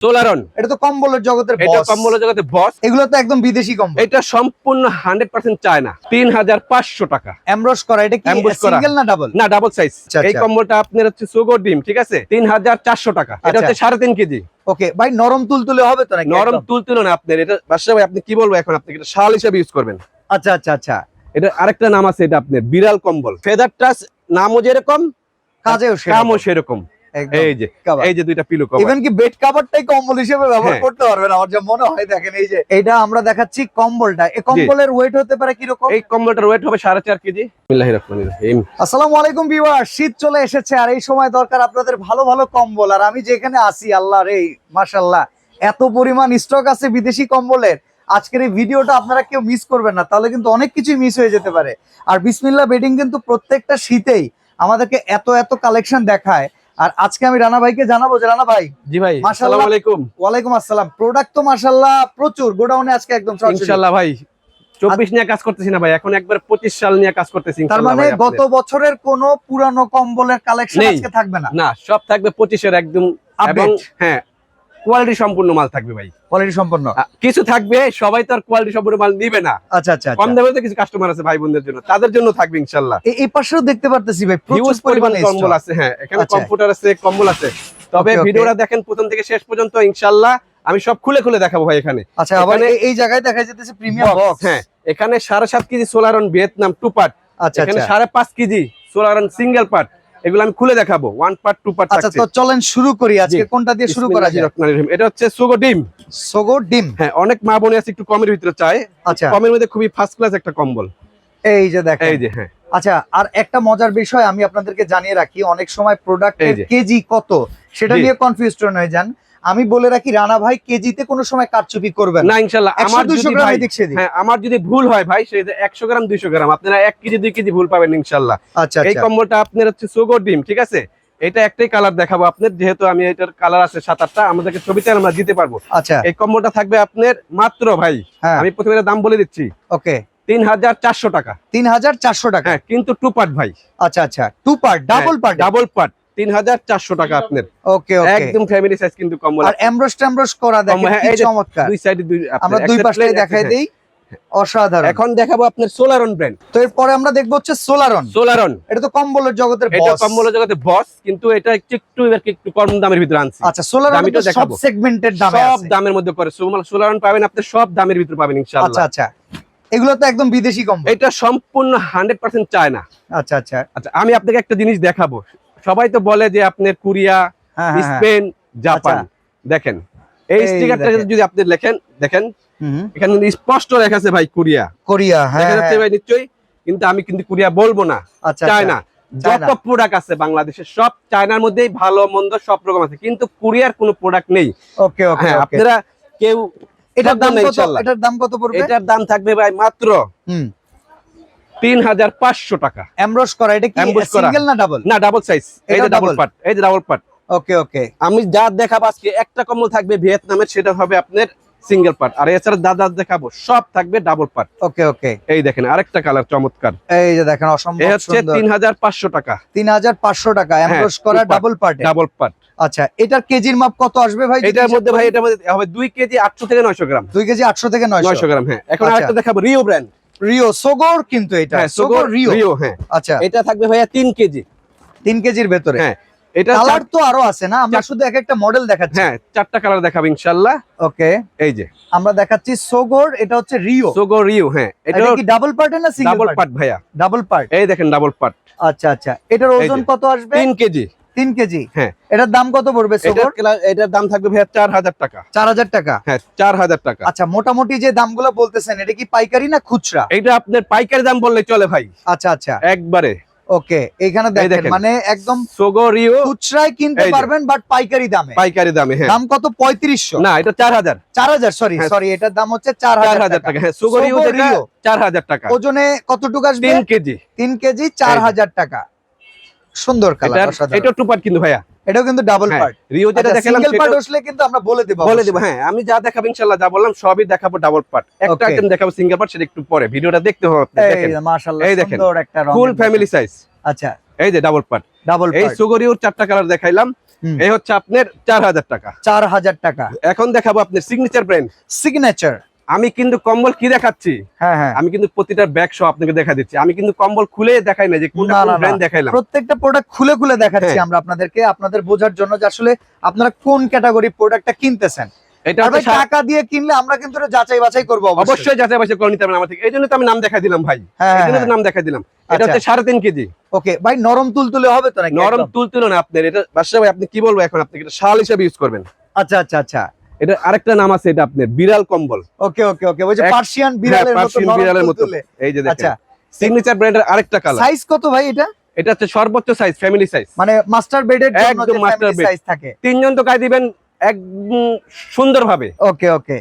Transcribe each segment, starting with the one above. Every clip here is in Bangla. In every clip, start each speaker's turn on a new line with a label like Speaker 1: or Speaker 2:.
Speaker 1: সোলারন
Speaker 2: এটা তো কম্বলের জগতের
Speaker 1: এটা
Speaker 2: boss।
Speaker 1: কম্বল জগতে বস
Speaker 2: এগুলো তো একদম বিদেশি কম্বল।
Speaker 1: এটা সম্পূর্ণ হান্ড্রেড পার্সেন্ট চায়না। তিন হাজার পাঁচশো টাকা।
Speaker 2: এমব্রস করা এটা কি সিঙ্গেল না ডাবল
Speaker 1: না ডাবল সাইজ
Speaker 2: আচ্ছা,
Speaker 1: এই
Speaker 2: আচ্ছা।
Speaker 1: কম্বলটা আপনার হচ্ছে সুগর ডিম ঠিক আছে? তিন হাজার চারশো টাকা। এটা
Speaker 2: আচ্ছা।
Speaker 1: হচ্ছে সাড়ে তিন কেজি।
Speaker 2: ওকে ভাই নরম তুলতুলে হবে তো নাকি
Speaker 1: নরম না আপনার এটা বাদশা ভাই আপনি কি বলব এখন? আপনি এটা শাল হিসেবে ইউজ করবেন।
Speaker 2: আচ্ছা আচ্ছা আচ্ছা।
Speaker 1: এটা আরেকটা নাম আছে এটা আপনার বিড়াল কম্বল। ফেদার টাচ নামও যেরকম
Speaker 2: কাজেও
Speaker 1: কামও সেরকম। এই যে এই যে দুইটা পিলো কভার
Speaker 2: ইভেন কি বেড কভারটাই কম্বল হিসেবে ব্যবহার
Speaker 1: হ্যাঁ।
Speaker 2: করতে পারবেন। আমার যা মনে হয় দেখেন এই যে এটা আমরা দেখাচ্ছি কম্বলটা। এই কম্বলের ওয়েট হতে পারে কি রকম
Speaker 1: এই কম্বলটার ওয়েট হবে সাড়ে চার কেজি। বিসমিল্লাহির রহমানির রহিম।
Speaker 2: আসসালামু আলাইকুম ভিউয়ার শীত চলে এসেছে আর এই সময় দরকার আপনাদের ভালো ভালো কম্বল। আর আমি যেখানে আসি আল্লাহ রে মাশাল্লাহ এত পরিমাণ স্টক আছে বিদেশি কম্বলের। আজকের এই ভিডিওটা আপনারা কেউ মিস করবেন না তাহলে কিন্তু অনেক কিছুই মিস হয়ে যেতে পারে। আর বিসমিল্লা বেডিং কিন্তু প্রত্যেকটা শীতেই আমাদেরকে এত এত কালেকশন দেখায়। আর আজকে আমি রানা ভাইকে জানাব যে রানা ভাই
Speaker 1: জি ভাই
Speaker 2: মাশাআল্লাহ।
Speaker 1: আসসালামু আলাইকুম।
Speaker 2: ওয়ালাইকুম আসসালাম। প্রোডাক্ট তো মাসাল্লাহ প্রচুর গোডাউনে আজকে একদম।
Speaker 1: ইনশাআল্লাহ ভাই চব্বিশ নিয়ে কাজ করতেছি না ভাই এখন একবার পঁচিশ সাল নিয়ে কাজ করতেছি
Speaker 2: তার মানে গত বছরের কোনো পুরানো কম্বলের কালেকশন আজকে থাকবে না।
Speaker 1: না সব থাকবে পঁচিশের একদম এবং হ্যাঁ কোয়ালিটি সম্পূর্ণ মাল থাকবে ভাই।
Speaker 2: কোয়ালিটি সম্পন্ন।
Speaker 1: আ, কিছু থাকবে সবাই তো আর কোয়ালিটি সম্পূর্ণ মাল নিবে না।
Speaker 2: আচ্ছা আচ্ছা
Speaker 1: কম
Speaker 2: আচ্ছা।
Speaker 1: দামে তো কিছু কাস্টমার আছে ভাই বোনদের জন্য। তাদের জন্য থাকবে ইনশাআল্লাহ
Speaker 2: এই পাশেও দেখতে পারতেছি ভাই প্রচুর
Speaker 1: পরিমাণে কম্বল আছে হ্যাঁ এখানে
Speaker 2: আচ্ছা।
Speaker 1: কম্পিউটার আছে কম্বল আছে। তবে. ভিডিওটা দেখেন প্রথম থেকে শেষ পর্যন্ত ইনশাআল্লাহ আমি সব খুলে খুলে দেখাবো ভাই এখানে।
Speaker 2: আচ্ছা আবার এই- জায়গায় দেখা যেতেছে প্রিমিয়াম বক্স
Speaker 1: হ্যাঁ এখানে সাড়ে সাত kg Solaron Vietnam two part
Speaker 2: আচ্ছা
Speaker 1: এখানে
Speaker 2: আচ্ছা।
Speaker 1: সাড়ে পাঁচ কেজি সোলারন সিঙ্গেল পার্ট এগুলো আমি খুলে দেখাবো। ওয়ান পার্ট টু পার্ট
Speaker 2: আচ্ছা তো চলেন শুরু করি। আজকে কোনটা দিয়ে শুরু করা যায়?
Speaker 1: এটা হচ্ছে সুগো ডিম
Speaker 2: সোগো ডিম
Speaker 1: হ্যাঁ অনেক মা বোনে আছে একটু কমের ভিতরে চায়।
Speaker 2: আচ্ছা।
Speaker 1: কমের মধ্যে খুবই ফার্স্ট ক্লাস একটা কম্বল।
Speaker 2: এই যে দেখেন।
Speaker 1: এই যে হ্যাঁ।
Speaker 2: আচ্ছা আর একটা মজার বিষয় আমি আপনাদেরকে জানিয়ে রাখি অনেক সময় প্রোডাক্টের কেজি কত? সেটা। নিয়ে কনফিউজ হয়ে যান। আমি বলে রাখি রানা ভাই কেজিতে কোনো সময় কারচুপি করবেন
Speaker 1: না। ইনশাল্লাহ আমার
Speaker 2: গ্রাম
Speaker 1: হ্যাঁ আমার যদি ভুল হয় ভাই সেটা একশো গ্রাম দুইশো গ্রাম আপনারা এক কেজি দুই কেজি ভুল পাবেন ইনশাল্লাহ।
Speaker 2: আচ্ছা
Speaker 1: এই
Speaker 2: আচ্ছা।
Speaker 1: কম্বলটা আপনার হচ্ছে সুগো ডিম ঠিক আছে? এটা একটাই কালার দেখাবো আপনার যেহেতু আমি এটার কালার আছে সাত আটটা আমাদেরকে ছবিতে আমরা দিতে পারব।
Speaker 2: আচ্ছা।
Speaker 1: এই কম্বলটা থাকবে আপনার মাত্র ভাই
Speaker 2: হ্যাঁ।
Speaker 1: আমি প্রথমে দাম বলে দিচ্ছি।
Speaker 2: ওকে।
Speaker 1: তিন হাজার চারশো টাকা।
Speaker 2: তিন হাজার চারশো টাকা।
Speaker 1: হ্যাঁ কিন্তু টু পার্ট ভাই।
Speaker 2: আচ্ছা আচ্ছা। Two part double part
Speaker 1: double part তিন হাজার চারশো টাকা আপনার।
Speaker 2: ওকে ওকে।
Speaker 1: একদম ফ্যামিলি সাইজ কিন্তু কম্বল।
Speaker 2: আর এমব্রস টেমব্রস করা দেখেন
Speaker 1: হ্যাঁ,
Speaker 2: কি চমৎকার।
Speaker 1: দুই সাইডে দুই
Speaker 2: আমরা দুই
Speaker 1: side
Speaker 2: পাশটাই
Speaker 1: plain, এক
Speaker 2: দেখাই দেই অসাধারণ।
Speaker 1: এখন দেখাবো আপনার সোলারন ব্র্যান্ড
Speaker 2: তো এরপরে আমরা দেখব হচ্ছে সোলারন
Speaker 1: সোলারন
Speaker 2: এটা তো কম্বলের জগতের
Speaker 1: এটা
Speaker 2: boss।
Speaker 1: কম্বল জগতে বস কিন্তু এটা একটু একটু কম দামের ভিতরে আনছি।
Speaker 2: আচ্ছা সোলারন
Speaker 1: দামিটা
Speaker 2: সব
Speaker 1: দেখাবো।
Speaker 2: সেগমেন্টের দামে
Speaker 1: সব দামের মধ্যে পড়ে। সোলারন পাবেন আপনি সব দামের ভিতরে পাবেন
Speaker 2: আচ্ছা আচ্ছা। এগুলো তো একদম বিদেশি কম্বল।
Speaker 1: এটা সম্পূর্ণ হান্ড্রেড পার্সেন্ট চায়না
Speaker 2: আচ্ছা আচ্ছা।
Speaker 1: আচ্ছা আমি আপনাকে একটা জিনিস দেখাবো। সবাই তো বলে যে আপনার কোরিয়া
Speaker 2: হ্যাঁ হ্যাঁ, হ্যাঁ।
Speaker 1: Spain Japan.
Speaker 2: আচ্ছা।
Speaker 1: দেখেন এই স্টিকারটা। যদি আপনি লেখেন দেখেন এখানে স্পষ্ট লেখা আছে ভাই কোরিয়া।
Speaker 2: কোরিয়া
Speaker 1: দেখা যাচ্ছে। ভাই নিশ্চয়ই কিন্তু আমি কিন্তু কোরিয়া বলব না।
Speaker 2: আচ্ছা
Speaker 1: চায়না
Speaker 2: চায়না।
Speaker 1: যত প্রোডাক্ট আছে বাংলাদেশের সব চায়নার মধ্যেই ভালো মন্দ সব রকম আছে। কিন্তু কোরিয়ার কোনো প্রোডাক্ট নেই।
Speaker 2: ওকে ওকে
Speaker 1: আপনারা কেউ
Speaker 2: এটার দাম এটার দাম কত পড়বে?
Speaker 1: এটার দাম থাকবে ভাই মাত্র
Speaker 2: হুম।
Speaker 1: তিন হাজার পাঁচশো টাকা।
Speaker 2: এমব্রস করা এটা কি সিঙ্গেল না ডাবল
Speaker 1: না ডাবল সাইজ এই যে ডাবল পার্ট এই যে ডাবল পার্ট
Speaker 2: ওকে ওকে
Speaker 1: আমি যা দেখাবো আজকে একটা কম্বল থাকবে ভিয়েতনামের সেটা হবে আপনার সিঙ্গেল পার্ট আর এছাড়া দাদা দেখাবো সব থাকবে ডাবল পার্ট
Speaker 2: ওকে ওকে
Speaker 1: এই দেখেন আরেকটা কালার চমৎকার।
Speaker 2: এই যে দেখেন অসম্ভব সুন্দর।
Speaker 1: তিন হাজার পাঁচশো টাকা।
Speaker 2: তিন হাজার পাঁচশো টাকা এমব্রস করা ডাবল পার্ট
Speaker 1: ডাবল পার্ট
Speaker 2: আচ্ছা এটার কেজির মাপ কত আসবে ভাই?
Speaker 1: এটার মধ্যে ভাই মধ্যে হবে দুই কেজি আটশো থেকে নয়শো গ্রাম।
Speaker 2: দুই কেজি আটশো থেকে নয়শো।
Speaker 1: নয়শো গ্রাম হ্যাঁ। এখন
Speaker 2: আচ্ছা।
Speaker 1: আরেকটা দেখাবো রিও ব্র্যান্ড
Speaker 2: রিও সোগোর কিন্তু এটা।
Speaker 1: হ্যাঁ
Speaker 2: সোগোর রিও।
Speaker 1: রিও হ্যাঁ।
Speaker 2: আচ্ছা।
Speaker 1: এটা থাকবে ভাইয়া তিন কেজি।
Speaker 2: তিন কেজির ভেতরে।
Speaker 1: হ্যাঁ এটা
Speaker 2: কালার তো আরও আছে না? আমরা শুধু এক একটা মডেল দেখাচ্ছি।
Speaker 1: হ্যাঁ চারটা কালার দেখাবো ইনশাল্লাহ
Speaker 2: ওকে।
Speaker 1: এই যে।
Speaker 2: আমরা দেখাচ্ছি সোগোর এটা হচ্ছে রিও।
Speaker 1: সোগো রিও হ্যাঁ। এটা
Speaker 2: কি ডাবল পার্ট না সিঙ্গেল
Speaker 1: ডাবল
Speaker 2: পার্ট
Speaker 1: পার্ট ভাইয়া।
Speaker 2: ডাবল পার্ট
Speaker 1: এই দেখেন ডাবল পার্ট
Speaker 2: আচ্ছা আচ্ছা। এটার ওজন কত আসবে?
Speaker 1: তিন কেজি।
Speaker 2: তিন কেজি।
Speaker 1: হ্যাঁ।
Speaker 2: এটার দাম কত পড়বে
Speaker 1: এটার এটার দাম থাকবে ভাইয়া চার হাজার টাকা।
Speaker 2: চার হাজার টাকা?
Speaker 1: হ্যাঁ চার হাজার টাকা।
Speaker 2: আচ্ছা মোটামুটি যে দামগুলো বলতেছেন এটা কি পাইকারি না খুচরা?
Speaker 1: এইটা আপনার পাইকারি দাম বললে চলে ভাই।
Speaker 2: আচ্ছা আচ্ছা।
Speaker 1: একবারে।
Speaker 2: ওকে এখানে দেখেন। মানে একদম
Speaker 1: সোগো রিও।
Speaker 2: খুচরায় কিনতে পারবেন বাট পাইকারি দামে।
Speaker 1: পাইকারি দামে হ্যাঁ।
Speaker 2: দাম কত? পঁয়ত্রিশশো।
Speaker 1: না এটা চার হাজার।
Speaker 2: চার হাজার সরি। সরি এটার দাম হচ্ছে চার
Speaker 1: চার
Speaker 2: হাজার
Speaker 1: হাজার
Speaker 2: টাকা
Speaker 1: টাকা হ্যাঁ সোগো রিও
Speaker 2: সোগো
Speaker 1: চার হাজার টাকা।
Speaker 2: ওজনে কতটুকু আসবে?
Speaker 1: তিন কেজি।
Speaker 2: তিন কেজি চার
Speaker 1: এই যে।
Speaker 2: হাজার টাকা। সুন্দর কালার
Speaker 1: এটা টু পার্ট কিন্তু ভাইয়া।
Speaker 2: এটাও কিন্তু ডাবল পার্ট
Speaker 1: রিও যেটা দেখালাম
Speaker 2: সিঙ্গেল পার্ট আসলে কিন্তু আমরা বলে দেব
Speaker 1: বলে দেবো হ্যাঁ আমি যা দেখাবো ইনশাল্লাহ যা বললাম সবই দেখাবো ডাবল পার্ট একটা আইটেম দেখাবো সিঙ্গেল পার্ট সেটা একটু পরে। ভিডিওটা দেখতে হবে আপনি, দেখেন।
Speaker 2: এই মাশাআল্লাহ
Speaker 1: এই দেখেন।
Speaker 2: সুন্দর একটা রং
Speaker 1: ফুল ফ্যামিলি সাইজ
Speaker 2: আচ্ছা।
Speaker 1: এই যে ডাবল পার্ট
Speaker 2: ডাবল
Speaker 1: এই সুগরিউর চারটা কালার দেখাইলাম। এই হচ্ছে আপনার চার হাজার টাকা।
Speaker 2: চার হাজার টাকা।
Speaker 1: এখন দেখাবো আপনার সিগনেচার ব্র্যান্ড
Speaker 2: সিগনেচার
Speaker 1: আমি কিন্তু কম্বল কি দেখাচ্ছি?
Speaker 2: হ্যাঁ হ্যাঁ।
Speaker 1: আমি কিন্তু প্রতিটা ব্যাগ সহ আপনাকে দেখা দিচ্ছি। আমি কিন্তু কম্বল খুলে দেখাই না যে কোনটা। ব্র্যান্ড দেখাইলাম।
Speaker 2: প্রত্যেকটা প্রোডাক্ট খুলে খুলে দেখাচ্ছি
Speaker 1: হ্যাঁ।
Speaker 2: আমরা আপনাদেরকে আপনাদের বোঝার জন্য যে আসলে আপনারা কোন ক্যাটাগরি প্রোডাক্টটা কিনতেছেন।
Speaker 1: এটা
Speaker 2: টাকা দিয়ে কিনলে আমরা কিন্তু এটা যাচাই বাছাই করব অবশ্যই।
Speaker 1: যাচাই বাছাই করে নিতে পারেন আমার থেকে। এই জন্য তো আমি নাম দেখাই দিলাম ভাই।
Speaker 2: হ্যাঁ
Speaker 1: এই জন্য
Speaker 2: হ্যাঁ।
Speaker 1: নাম দেখাই দিলাম। এটা
Speaker 2: আচ্ছা।
Speaker 1: হচ্ছে সাড়ে তিন কেজি।
Speaker 2: ওকে ভাই নরম তুলতুলে হবে তো নাকি
Speaker 1: নরম
Speaker 2: একদম?
Speaker 1: তুল তুলো না আপনার। এটা বাদশা ভাই আপনি কি বলব এখন? আপনি এটা শাল হিসাবে ইউজ করবেন?
Speaker 2: আচ্ছা আচ্ছা আচ্ছা।
Speaker 1: এটা আরেকটা নাম আছে এটা আপনার বিড়াল কম্বল।
Speaker 2: ওকে ওকে ওকে ওই যে পার্সিয়ান বিড়ালের মতো
Speaker 1: পার্সিয়ান বিড়ালের মতো। এই যে দেখেন।
Speaker 2: আচ্ছা।
Speaker 1: সিগনেচার ব্র্যান্ডের আরেকটা কালার
Speaker 2: সাইজ কত ভাই এটা?
Speaker 1: এটা হচ্ছে সর্বোচ্চ সাইজ ফ্যামিলি সাইজ
Speaker 2: মানে মাস্টার বেডের জন্য
Speaker 1: একদম
Speaker 2: ফ্যামিলি
Speaker 1: bed।
Speaker 2: সাইজ থাকে।
Speaker 1: তিনজন তো গায়ে দিবেন একদম সুন্দরভাবে।
Speaker 2: ওকে ওকে।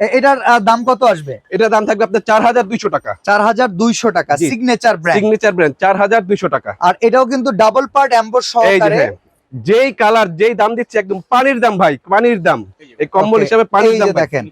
Speaker 2: এটার দাম কত আসবে?
Speaker 1: এটা দাম থাকবে আপনার চার হাজার দুইশো টাকা।
Speaker 2: চার হাজার দুইশো টাকা সিগনেচার ব্র্যান্ড
Speaker 1: সিগনেচার ব্র্যান্ড চার হাজার দুইশো টাকা।
Speaker 2: আর এটাও কিন্তু ডাবল পার্ট
Speaker 1: এই
Speaker 2: সহকারে।
Speaker 1: হ্যাঁ, যেই কালার যেই দাম দিচ্ছে একদম পানির দাম ভাই পানির দাম। এই কম্বল হিসাবে পানির দাম
Speaker 2: দেখেন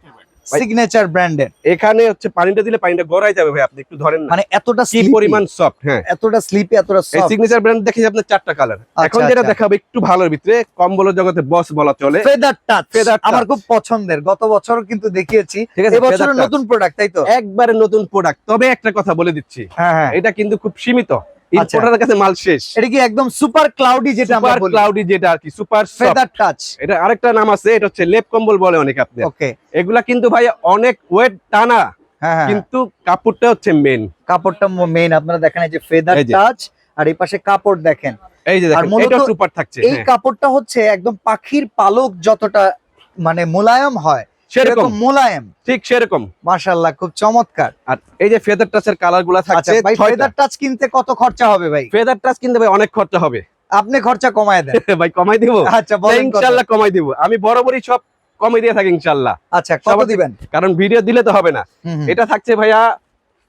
Speaker 2: সিগনেচার ব্র্যান্ডের
Speaker 1: এখানে হচ্ছে পানিটা দিলে পানিটা গড়াই যাবে ভাই আপনি একটু ধরেন
Speaker 2: মানে এতটা
Speaker 1: কি পরিমাণ সফট হ্যাঁ।
Speaker 2: এতটা স্লিপি এতটা সফট
Speaker 1: সিগনেচার ব্র্যান্ড দেখেছি আপনি চারটা কালার এখন যেটা
Speaker 2: আচ্ছা।
Speaker 1: দেখাবো একটু ভালোর ভিতরে কম্বলের জগতে বস বলা চলে।
Speaker 2: Feather touch
Speaker 1: touch।
Speaker 2: আমার খুব পছন্দের গত বছর কিন্তু দেখিয়েছি।
Speaker 1: ঠিক আছে feather
Speaker 2: নতুন প্রোডাক্ট তাই তো?
Speaker 1: একবারে নতুন প্রোডাক্ট তবে একটা কথা বলে দিচ্ছি।
Speaker 2: হ্যাঁ হ্যাঁ।
Speaker 1: এটা কিন্তু খুব সীমিত।
Speaker 2: আচ্ছা।
Speaker 1: ইম্পোর্টারের কাছে মাল শেষ।
Speaker 2: এটা কি একদম সুপার ক্লাউডি যেটা আমরা বলি?
Speaker 1: ক্লাউডি যেটা আর কি সুপার
Speaker 2: ফেদার টাচ
Speaker 1: এটা আরেকটা নাম আছে এটা হচ্ছে লেপ কম্বল বলে অনেক আপনি
Speaker 2: ওকে
Speaker 1: এগুলা কিন্তু ভাই অনেক ওয়েট টানা
Speaker 2: হ্যাঁ হ্যাঁ
Speaker 1: কিন্তু কাপড়টা হচ্ছে মেন
Speaker 2: কাপড়টা মেইন আপনারা দেখেন এই যে ফেদার টাচ আর এই পাশে কাপড় দেখেন।
Speaker 1: এই যে দেখেন এটা সুপার থাকছে
Speaker 2: এই
Speaker 1: হ্যাঁ,
Speaker 2: কাপড়টা হচ্ছে একদম পাখির পালক যতটা মানে মোলায়েম হয়
Speaker 1: সেরকম।
Speaker 2: মোলায়েম।
Speaker 1: ঠিক সেরকম।
Speaker 2: মাশাআল্লাহ খুব চমৎকার।
Speaker 1: আর এই যে ফেদার টাচের কালারগুলা
Speaker 2: আচ্ছা
Speaker 1: থাকছে
Speaker 2: ভাই ফেদার টাচ কিনতে কত খরচা হবে ভাই?
Speaker 1: ফেদার টাচ কিনতে ভাই অনেক খরচা হবে।
Speaker 2: আপনি খরচা কমায় দেন।
Speaker 1: ভাই কমাই দিব?
Speaker 2: আচ্ছা বলেন
Speaker 1: কমাই দিব। আমি বরাবরই সব কমাই দিয়ে থাকি
Speaker 2: আচ্ছা কত দিবেন?
Speaker 1: কারণ ভিডিও দিলে তো হবে না। এটা থাকছে ভাইয়া